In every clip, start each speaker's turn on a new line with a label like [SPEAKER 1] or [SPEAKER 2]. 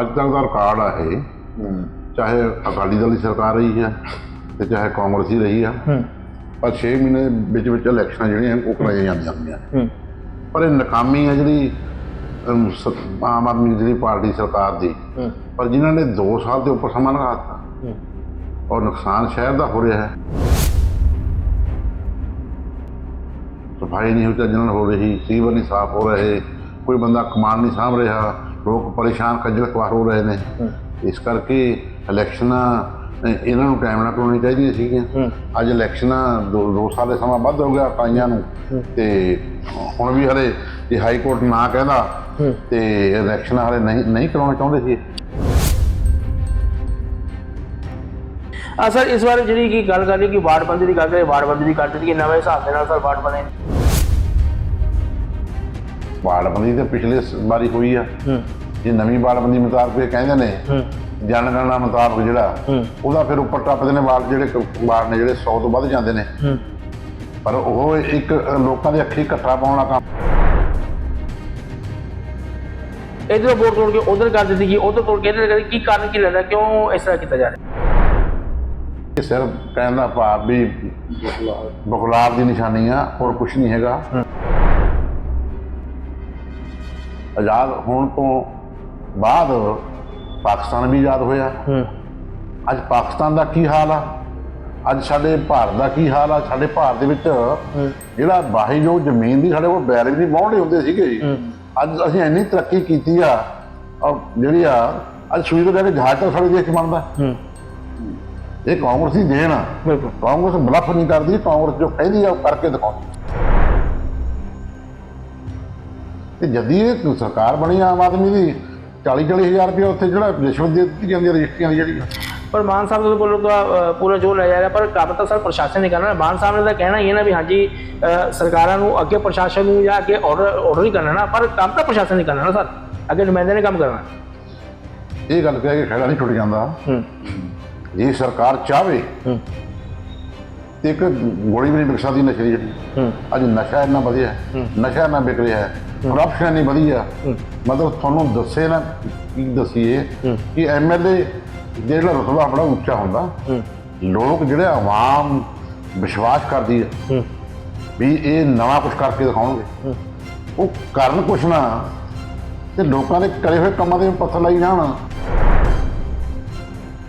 [SPEAKER 1] ਅੱਜ ਤੱਕ ਦਾ ਰਿਕਾਰਡ ਆ ਇਹ। ਚਾਹੇ ਅਕਾਲੀ ਦਲ ਦੀ ਸਰਕਾਰ ਰਹੀ ਹੈ ਤੇ ਚਾਹੇ ਕਾਂਗਰਸੀ ਰਹੀ ਆ।
[SPEAKER 2] ਹੂੰ।
[SPEAKER 1] ਪਰ 6 ਮਹੀਨੇ ਵਿੱਚ ਵਿੱਚ ਇਲੈਕਸ਼ਨਾਂ ਜਿਹੜੀਆਂ ਉਹ ਕਰਾਈਆਂ ਜਾਂਦੀਆਂ ਹੁੰਦੀਆਂ
[SPEAKER 2] ਹੂੰ।
[SPEAKER 1] ਪਰ ਇਹ ਨਾਕਾਮੀ ਹੈ ਜਿਹੜੀ ਆਮ ਆਦਮੀ ਜਿਹੜੀ ਪਾਰਟੀ ਸਰਕਾਰ ਦੀ।
[SPEAKER 2] ਹੂੰ।
[SPEAKER 1] ਪਰ ਜਿਨ੍ਹਾਂ ਨੇ 2 ਸਾਲ ਦੇ ਉੱਪਰ ਸਮਾਂ ਲਗਾਤਾ
[SPEAKER 2] ਹੂੰ।
[SPEAKER 1] ਔਰ ਨੁਕਸਾਨ ਸ਼ਹਿਰ ਦਾ ਹੋ ਰਿਹਾ ਹੈ। ਸਫ਼ਾਈ ਨਹੀਂ ਹੋ ਚੱਜ ਨਾਲ ਹੋ ਰਹੀ ਸੀਵਰ ਨਹੀਂ ਸਾਫ਼ ਹੋ ਰਹੇ ਕੋਈ ਬੰਦਾ ਕਮਾਨ ਨਹੀਂ ਸਾਂਭ ਰਿਹਾ। ਲੋਕ ਪਰੇਸ਼ਾਨ ਖੱਜਲ ਖੁਆਰ ਹੋ ਰਹੇ ਨੇ। ਇਸ ਕਰਕੇ ਇਲੈਕਸ਼ਨਾਂ ਇਹਨਾਂ ਨੂੰ ਟਾਈਮ ਨਾਲ ਕਰਾਉਣੀ ਚਾਹੀਦੀਆਂ ਸੀਗੀਆਂ। ਅੱਜ ਇਲੈਕਸ਼ਨਾਂ ਦੋ ਦੋ ਸਾਲ ਦੇ ਸਮਾਂ ਵੱਧ ਹੋ ਗਿਆ ਕਾਈਆਂ ਨੂੰ। ਤੇ ਹੁਣ ਵੀ ਹਲੇ ਜੇ ਹਾਈ ਕੋਰਟ ਨਾ ਕਹਿੰਦਾ ਤੇ ਇਲੈਕਸ਼ਨ ਹਲੇ ਨਹੀਂ ਨਹੀਂ ਕਰਾਉਣਾ ਚਾਹੁੰਦੇ ਸੀ।
[SPEAKER 2] ਆ ਸਰ ਇਸ ਬਾਰੇ ਜਿਹੜੀ ਕੀ ਗੱਲ ਕਰ ਰਹੀ ਕਿ ਵਾਰਡਬੰਦੀ ਦੀ ਗੱਲ ਕਰੇ ਵਾਰਡਬੰਦੀ ਦੀ ਕਰ ਦਿੱਤੀ ਕਿ ਨਵੇਂ ਹਿਸਾਬ ਦੇ ਨਾਲ ਸਰ ਵਾਰਡ ਬਣੇ?
[SPEAKER 1] ਵਾਰਡਬੰਦੀ ਤੇ ਪਿਛਲੇ ਵਾਰੀ ਹੋਈ ਆ। ਜੇ ਨਵੀਂ ਵਾਰਡਬੰਦੀ ਮੁਤਾਬਕ ਇਹ ਕਹਿੰਦੇ ਨੇ ਜਨਗਣਨਾ ਮੁਤਾਬਕ ਜਿਹੜਾ ਉਹਦਾ ਫਿਰ ਉੱਪਰ ਟੱਪਦੇ ਨੇ ਵਾਰਡ ਜਿਹੜੇ ਵਾਰਡ ਨੇ ਜਿਹੜੇ 100 ਤੋਂ ਵੱਧ ਜਾਂਦੇ ਨੇ। ਪਰ ਉਹ ਇੱਕ ਲੋਕਾਂ ਦੇ ਅੱਖੀ ਇਕੱਠਾ ਪਾਉਣ ਦਾ ਕੰਮ।
[SPEAKER 2] ਇਧਰ ਵੋਟ ਤੋੜ ਕੇ ਉਧਰ ਕਰ ਦਿੱਤੀ ਕਿ ਉਧਰ ਤੋੜ ਕੇ ਇਧਰ ਕਰ। ਕੀ ਕਾਰਨ ਕੀ ਲੱਗਦਾ ਕਿਉਂ ਇਸ ਤਰ੍ਹਾਂ ਕੀਤਾ ਜਾ ਰਿਹਾ?
[SPEAKER 1] ਇਹ ਸਿਰਫ ਕਹਿਣ ਦਾ ਭਾਵ ਵੀ ਬਖਲਾਰ ਦੀ ਨਿਸ਼ਾਨੀ ਆ ਹੋਰ ਕੁਝ ਨਹੀਂ ਹੈਗਾ। ਆਜ਼ਾਦ ਹੋਣ ਤੋਂ ਬਾਅਦ ਪਾਕਿਸਤਾਨ ਵੀ ਆਜ਼ਾਦ ਹੋਇਆ।
[SPEAKER 2] ਹੂੰ।
[SPEAKER 1] ਅੱਜ ਪਾਕਿਸਤਾਨ ਦਾ ਕੀ ਹਾਲ ਆ? ਅੱਜ ਸਾਡੇ ਭਾਰਤ ਦਾ ਕੀ ਹਾਲ ਆ? ਸਾਡੇ ਭਾਰਤ ਦੇ ਵਿੱਚ
[SPEAKER 2] ਹੂੰ।
[SPEAKER 1] ਜਿਹੜਾ ਬਾਹੀ ਜੋ ਜ਼ਮੀਨ ਦੀ ਸਾਡੇ ਕੋਲ ਬੈਰ ਵੀ ਨਹੀਂ ਵਾਹੁੰਦੇ ਹੁੰਦੇ ਸੀਗੇ।
[SPEAKER 2] ਹੂੰ।
[SPEAKER 1] ਅੱਜ ਅਸੀਂ ਇੰਨੀ ਤਰੱਕੀ ਕੀਤੀ ਆ ਔਰ ਜਿਹੜੀ ਆ ਅੱਜ ਸੂਈ ਤੋਂ ਲੈ ਕੇ ਜਹਾਜ਼ ਤੱਕ ਸਾਡੇ ਦੇਸ਼ ਬਣਦਾ।
[SPEAKER 2] ਹੂੰ।
[SPEAKER 1] ਇਹ ਕਾਂਗਰਸ ਦੀ ਦੇਣ ਆ।
[SPEAKER 2] ਬਿਲਕੁਲ।
[SPEAKER 1] ਕਾਂਗਰਸ ਬਲਫ ਨਹੀਂ ਕਰਦੀ ਕਾਂਗਰਸ ਜੋ ਕਹਿੰਦੀ ਆ ਉਹ ਕਰਕੇ ਦਿਖਾਉਂਦੀ। ਤੇ ਜਦੀ ਇਹ ਸਰਕਾਰ ਬਣੀ ਆਮ ਆਦਮੀ ਦੀ 40 40 ਹਜ਼ਾਰ ਰੁਪਏ ਉੱਥੇ ਜਿਹੜਾ ਰਿਸ਼ਵਤ ਦੇ ਦਿੱਤੀ ਜਾਂਦੀ ਹੈ ਰਜਿਸਟਰੀਆਂ ਦੀ ਜਿਹੜੀ।
[SPEAKER 2] ਪਰ ਮਾਨ ਸਾਹਿਬ ਦੇ ਕੋਲੋਂ ਤਾਂ ਪੂਰਾ ਜ਼ੋਰ ਲਾਇਆ ਜਾ ਰਿਹਾ ਪਰ ਕੰਮ ਤਾਂ ਸਰ ਪ੍ਰਸ਼ਾਸਨ ਨੇ ਕਰਨਾ। ਮਾਨ ਸਾਹਿਬ ਨੇ ਤਾਂ ਕਹਿਣਾ ਹੀ ਹੈ ਨਾ ਵੀ ਹਾਂਜੀ ਸਰਕਾਰਾਂ ਨੂੰ ਅੱਗੇ ਪ੍ਰਸ਼ਾਸਨ ਨੂੰ ਜਾਂ ਅੱਗੇ ਆਰਡਰ ਆਰਡਰ ਹੀ ਕਰਨਾ ਨਾ ਪਰ ਕੰਮ ਤਾਂ ਪ੍ਰਸ਼ਾਸਨ ਨੇ ਕਰਨਾ ਨਾ ਸਰ। ਅੱਗੇ ਨੁਮਾਇੰਦੇ ਨੇ ਕੰਮ ਕਰਨਾ।
[SPEAKER 1] ਇਹ ਗੱਲ ਕਹਿ ਕੇ ਖੜਾ ਨਹੀਂ ਛੁੱਟ ਜਾਂਦਾ।
[SPEAKER 2] ਹੂੰ।
[SPEAKER 1] ਜੇ ਸਰਕਾਰ ਚਾਹਵੇ
[SPEAKER 2] ਹੂੰ।
[SPEAKER 1] ਤੇ ਇੱਕ ਗੋਲੀ ਵੀ ਨਹੀਂ ਸਕਦੀ ਨਸ਼ੇ ਦੀ ਜਿਹੜੀ। ਅੱਜ ਨਸ਼ਾ ਇੰਨਾ ਵਧੀਆ ਹੈ। ਨਸ਼ਾ ਇੰਨਾ ਵਿਕ ਰਿਹਾ ਹੈ ਕਰਪਸ਼ਨ ਇੰਨੀ ਵਧੀਆ ਮਤਲਬ ਤੁਹਾਨੂੰ ਦੱਸੇ ਨਾ ਕੀ ਦਸੀਏ। ਕਿ ਐਮਐਲਏ ਜਿਹੜਾ ਰੁਤਬਾ ਬੜਾ ਉੱਚਾ ਹੁੰਦਾ ਲੋਕ ਜਿਹੜੇ ਆਵਾਮ ਵਿਸ਼ਵਾਸ ਕਰਦੀ ਹੈ। ਵੀ ਇਹ ਨਵਾਂ ਕੁਝ ਕਰਕੇ ਦਿਖਾਉਣਗੇ। ਉਹ ਕਰਨ ਕੁਛ ਨਾ ਤੇ ਲੋਕਾਂ ਦੇ ਕਰੇ ਹੋਏ ਕੰਮਾਂ ਦੇ ਪੱਥਰ ਲਾਈ ਜਾਣ।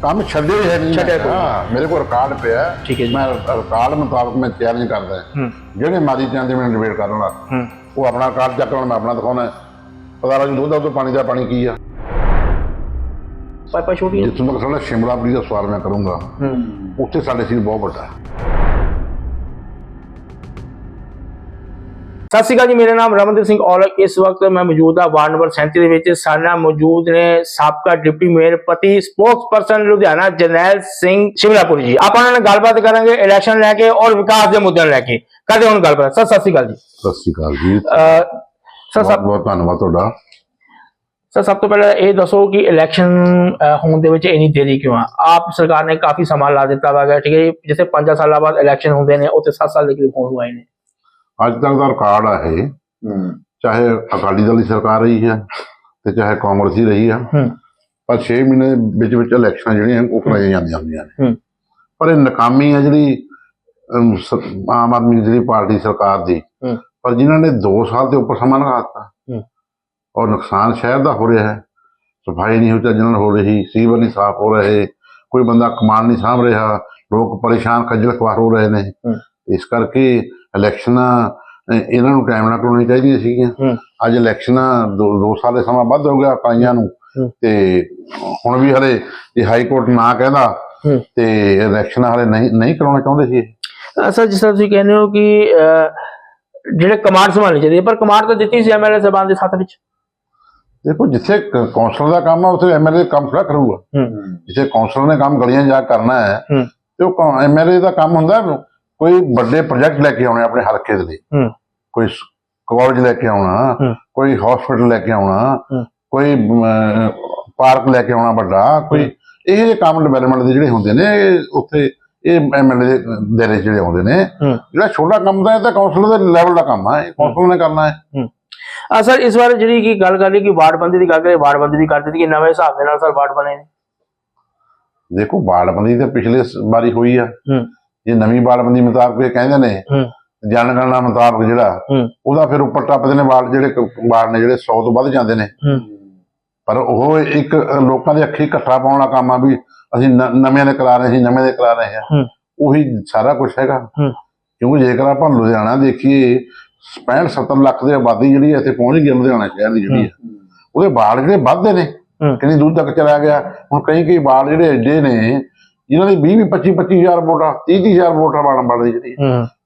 [SPEAKER 1] ਕੰਮ ਛੱਡੇ ਹੈ ਨਹੀਂ
[SPEAKER 2] ਛੱਡਿਆ ਕੋਈ।
[SPEAKER 1] ਹਾਂ, ਮੇਰੇ ਕੋਲ ਰਿਕਾਰਡ ਪਿਆ ਹੈ।
[SPEAKER 2] ਠੀਕ ਹੈ ਜੀ।
[SPEAKER 1] ਮੈਂ ਰਿਕਾਰਡ ਮੁਤਾਬਕ ਮੈਂ ਚੈਲੰਜ ਕਰਦਾ
[SPEAKER 2] ਹੂੰ।
[SPEAKER 1] ਜਿਹੜੇ ਮਾਦੀ ਚਾਹੁੰਦੇ ਮੈਨੂੰ ਡਿਬੇਟ ਕਰਨ
[SPEAKER 2] ਹੂੰ।
[SPEAKER 1] ਉਹ ਆਪਣਾ ਕਾਰਡ ਚੱਕ ਲੈਣ ਮੈਂ ਆਪਣਾ ਦਿਖਾਉਣਾ ਹੈ। ਪਤਾ ਲੱਗ ਦੁੱਧ ਦਾ ਤੋਂ ਪਾਣੀ ਦਾ ਪਾਣੀ ਕੀ ਆ।
[SPEAKER 2] ਪਾਈਪਾਂ ਛੋਟੀਆਂ।
[SPEAKER 1] ਜਿੱਥੋਂ ਤੱਕ ਸਾਡਾ ਸ਼ਿਮਲਾ ਪੁਰੀ ਦਾ ਸਵਾਲ ਮੈਂ ਕਰੂੰਗਾ। ਉੱਥੇ ਸਾਡੇ ਸੀ ਬਹੁਤ ਵੱਡਾ।
[SPEAKER 2] ਸਤਿ ਸ਼੍ਰੀ ਅਕਾਲ ਜੀ ਮੇਰਾ ਨਾਮ ਰਮਨਦੀਪ ਸਿੰਘ ਔਲਖ ਇਸ ਵਕਤ ਮੈਂ ਮੌਜੂਦ ਹਾਂ ਵਾਰਡ ਨੰਬਰ 37 ਦੇ ਵਿੱਚ। ਸਾਡੇ ਨਾਲ ਮੌਜੂਦ ਨੇ ਸਾਬਕਾ ਡਿਪਟੀ ਮੇਅਰ ਪਤੀ ਸਪੋਕਸਪਰਸਨ ਲੁਧਿਆਣਾ ਜਰਨੈਲ ਸਿੰਘ ਸ਼ਿਮਲਾਪੁਰੀ ਜੀ। ਆਪਾਂ ਨਾਲ ਗੱਲਬਾਤ ਕਰਾਂਗੇ ਇਲੈਕਸ਼ਨ ਲੈ ਕੇ ਔਰ ਵਿਕਾਸ ਦੇ ਮੁੱਦਿਆਂ ਲੈ ਕੇ। ਕਰਦੇ ਹੁਣ ਗੱਲਬਾਤ। ਸਰ ਸਤਿ ਸ਼੍ਰੀ ਅਕਾਲ ਜੀ।
[SPEAKER 1] ਸਤਿ ਸ਼੍ਰੀ ਅਕਾਲ ਜੀ।
[SPEAKER 2] ਸਰ
[SPEAKER 1] ਬਹੁਤ
[SPEAKER 2] ਸਭ
[SPEAKER 1] ਬਹੁਤ ਧੰਨਵਾਦ ਤੁਹਾਡਾ।
[SPEAKER 2] ਸਰ ਸਭ ਤੋਂ ਪਹਿਲਾਂ ਇਹ ਦੱਸੋ ਕਿ ਇਲੈਕਸ਼ਨ ਹੋਣ ਦੇ ਵਿੱਚ ਇੰਨੀ ਦੇਰੀ ਕਿਉਂ ਆ? ਆਪ ਸਰਕਾਰ ਨੇ ਕਾਫੀ ਸਮਾਂ ਲਾ ਦਿੱਤਾ ਵਾ ਠੀਕ ਹੈ ਜੀ। ਜਿੱਥੇ 5 ਸਾਲਾਂ ਬਾਅਦ ਇਲੈਕਸ਼ਨ ਹੁੰਦੇ ਨੇ ਉੱਥੇ 7 ਸਾਲ ਦੇ ਕਰੀਬ ਹੋਣ ਆਏ ਨੇ।
[SPEAKER 1] ਅੱਜ ਤੱਕ ਦਾ ਰਿਕਾਰਡ ਆ ਇਹ। ਚਾਹੇ ਅਕਾਲੀ ਦਲ ਦੀ ਸਰਕਾਰ ਰਹੀ ਹੈ ਤੇ ਚਾਹੇ ਕਾਂਗਰਸੀ ਰਹੀ ਆ
[SPEAKER 2] ਹੂੰ।
[SPEAKER 1] ਪਰ 6 ਮਹੀਨੇ ਵਿੱਚ ਵਿੱਚ ਇਲੈਕਸ਼ਨਾਂ ਜਿਹੜੀਆਂ ਉਹ ਕਰਾਈਆਂ ਜਾਂਦੀਆਂ ਹੁੰਦੀਆਂ ਨੇ।
[SPEAKER 2] ਹੂੰ।
[SPEAKER 1] ਪਰ ਇਹ ਨਾਕਾਮੀ ਹੈ ਜਿਹੜੀ ਆਮ ਆਦਮੀ ਜਿਹੜੀ ਪਾਰਟੀ ਸਰਕਾਰ ਦੀ।
[SPEAKER 2] ਹੂੰ।
[SPEAKER 1] ਪਰ ਜਿਨ੍ਹਾਂ ਨੇ 2 ਸਾਲ ਦੇ ਉੱਪਰ ਸਮਾਂ ਲਗਾਤਾ
[SPEAKER 2] ਹੂੰ।
[SPEAKER 1] ਔਰ ਨੁਕਸਾਨ ਸ਼ਹਿਰ ਦਾ ਹੋ ਰਿਹਾ ਹੈ। ਸਫ਼ਾਈ ਨਹੀਂ ਹੋ ਚੱਜ ਨਾਲ ਹੋ ਰਹੀ ਸੀਵਰ ਨਹੀਂ ਸਾਫ਼ ਹੋ ਰਹੇ। ਕੋਈ ਬੰਦਾ ਕਮਾਨ ਨਹੀਂ ਸਾਂਭ ਰਿਹਾ। ਲੋਕ ਪਰੇਸ਼ਾਨ ਖੱਜਲ ਖੁਆਰ ਹੋ ਰਹੇ ਨੇ।
[SPEAKER 2] ਹੂੰ।
[SPEAKER 1] ਇਸ ਕਰਕੇ ਇਲੈਕਸ਼ਨਾਂ ਇਹਨਾਂ ਨੂੰ ਟਾਈਮ ਨਾਲ ਕਰਾਉਣੀ ਚਾਹੀਦੀਆਂ ਸੀਗੀਆਂ। ਅੱਜ ਇਲੈਕਸ਼ਨਾਂ ਦੋ ਸਾਲ ਦੇ ਸਮਾਂ ਵੱਧ ਹੋ ਗਿਆ ਕਾਈਆਂ ਨੂੰ। ਤੇ ਹੁਣ ਵੀ ਹਲੇ ਜੇ ਹਾਈ ਕੋਰਟ ਨਾ ਕਹਿੰਦਾ ਤੇ ਇਲੈਕਸ਼ਨ ਹਲੇ ਨਹੀਂ ਨਹੀਂ ਕਰਾਉਣਾ ਚਾਹੁੰਦੇ ਸੀ
[SPEAKER 2] ਸਰ ਜਿਸ ਤਰ੍ਹਾਂ ਤੁਸੀਂ ਕਹਿੰਦੇ ਹੋ ਕਿ ਜਿਹੜੇ ਕਮਾਂਡ ਸੰਭਾਲਣੀ ਚਾਹੀਦੀ ਪਰ ਕਮਾਂਡ ਤਾਂ ਦਿੱਤੀ ਸੀ ਐਮਐਲਏ ਸਾਹਿਬਾਨ ਦੇ ਸਾਥ ਵਿੱਚ।
[SPEAKER 1] ਦੇਖੋ ਜਿੱਥੇ ਕੌਂਸਲਰ ਦਾ ਕੰਮ ਆ ਉੱਥੇ ਐਮਐਲਏ ਕੰਮ ਥੋੜਾ ਕਰੂਗਾ। ਜਿੱਥੇ ਕੌਂਸਲਰ ਨੇ ਕੰਮ ਗਲੀਆਂ ਜਾ ਕਰਨਾ ਹੈ ਤੇ ਉਹ ਐਮਐਲਏ ਦਾ ਕੰਮ ਹੁੰਦਾ ਹੈ ਕੋਈ ਵੱਡੇ ਪ੍ਰੋਜੈਕਟ ਲੈ ਕੇ ਆਉਣੇ ਆਪਣੇ ਹਲਕੇ ਦੇ ਲਈ।
[SPEAKER 2] ਹੂੰ।
[SPEAKER 1] ਕੋਈ ਕਾਲਜ ਲੈ ਕੇ ਆਉਣਾ
[SPEAKER 2] ਹੂੰ।
[SPEAKER 1] ਕੋਈ ਹਸਪੀਟਲ ਲੈ ਕੇ ਆਉਣਾ
[SPEAKER 2] ਹੂੰ।
[SPEAKER 1] ਕੋਈ ਪਾਰਕ ਲੈ ਕੇ ਆਉਣਾ ਵੱਡਾ ਕੋਈ ਇਹ ਜਿਹੇ ਕੰਮ ਡਿਵੈਲਪਮੈਂਟ ਦੇ ਜਿਹੜੇ ਹੁੰਦੇ ਨੇ ਉੱਥੇ ਇਹ ਐਮਐਲਏ ਦੇ 'ਚ ਜਿਹੜੇ ਆਉਂਦੇ ਨੇ
[SPEAKER 2] ਹੂੰ।
[SPEAKER 1] ਜਿਹੜਾ ਛੋਟਾ ਕੰਮ ਦਾ ਇਹ ਤਾਂ ਕੌਂਸਲਰ ਦੇ ਲੈਵਲ ਦਾ ਕੰਮ ਆ ਇਹ ਕੌਂਸਲਰ ਨੇ ਕਰਨਾ ਹੈ।
[SPEAKER 2] ਹੂੰ। ਆ ਸਰ ਇਸ ਵਾਰ ਜਿਹੜੀ ਕੀ ਗੱਲ ਕਰ ਲਈ ਕਿ ਵਾਰਡਬੰਦੀ ਦੀ ਗੱਲ ਕਰੇ ਵਾਰਡਬੰਦੀ ਦੀ ਕਰ ਦਿੱਤੀ ਕਿ ਨਵੇਂ ਹਿਸਾਬ ਦੇ ਨਾਲ ਸਰ ਵਾਰਡ ਬਣੇ ਨੇ?
[SPEAKER 1] ਦੇਖੋ ਬਾੜਬੰਦੀ ਤਾਂ ਪਿਛਲੇ ਵਾਰੀ ਹੋਈ ਆ।
[SPEAKER 2] ਹੂੰ।
[SPEAKER 1] ਜੇ ਨਵੀਂ ਬਾੜਬੰਦੀ ਮੁਤਾਬਕ ਇਹ ਕਹਿੰਦੇ ਨੇ ਜਨਗਣਨਾ ਮੁਤਾਬਕ ਜਿਹੜਾ ਉਹਦਾ ਫਿਰ ਉੱਪਰ ਟੱਪਦੇ ਨੇ ਵਾਰਡ ਜਿਹੜੇ ਵਾਰਡ ਨੇ ਜਿਹੜੇ 100 ਤੋਂ ਵੱਧ ਜਾਂਦੇ ਨੇ। ਪਰ ਉਹ ਇੱਕ ਲੋਕਾਂ ਦੇ ਅੱਖੀ ਇਕੱਠਾ ਪਾਉਣ ਦਾ ਕੰਮ ਆ ਵੀ ਅਸੀਂ ਨ- ਨਵਿਆਂ ਦੇ ਕਰਾ ਰਹੇ ਸੀ ਨਵੇਂ ਦੇ ਕਰਾ ਰਹੇ ਆ। ਉਹੀ ਸਾਰਾ ਕੁਝ ਹੈਗਾ। ਕਿਉਂਕਿ ਜੇਕਰ ਆਪਾਂ ਲੁਧਿਆਣਾ ਦੇਖੀਏ 65 70 ਲੱਖ ਦੀ ਆਬਾਦੀ ਜਿਹੜੀ ਇੱਥੇ ਪਹੁੰਚ ਗਈ ਲੁਧਿਆਣਾ ਸ਼ਹਿਰ ਦੀ ਜਿਹੜੀ ਹੈ। ਉਹਦੇ ਬਾੜ ਜਿਹੜੇ ਵੱਧਦੇ ਨੇ ਕਿੰਨੀ ਦੂਰ ਤੱਕ ਚਲਾ ਗਿਆ। ਹੁਣ ਕਈ ਕਈ ਬਾੜ ਜਿਹੜੇ ਐਡੇ ਨੇ ਜਿਨ੍ਹਾਂ ਦੀ 20 25 25000 ਵੋਟਾਂ 30 ਹਜ਼ਾਰ ਵੋਟਾਂ ਬਾੜਨ ਵਾਲੀ ਜਿਹੜੀ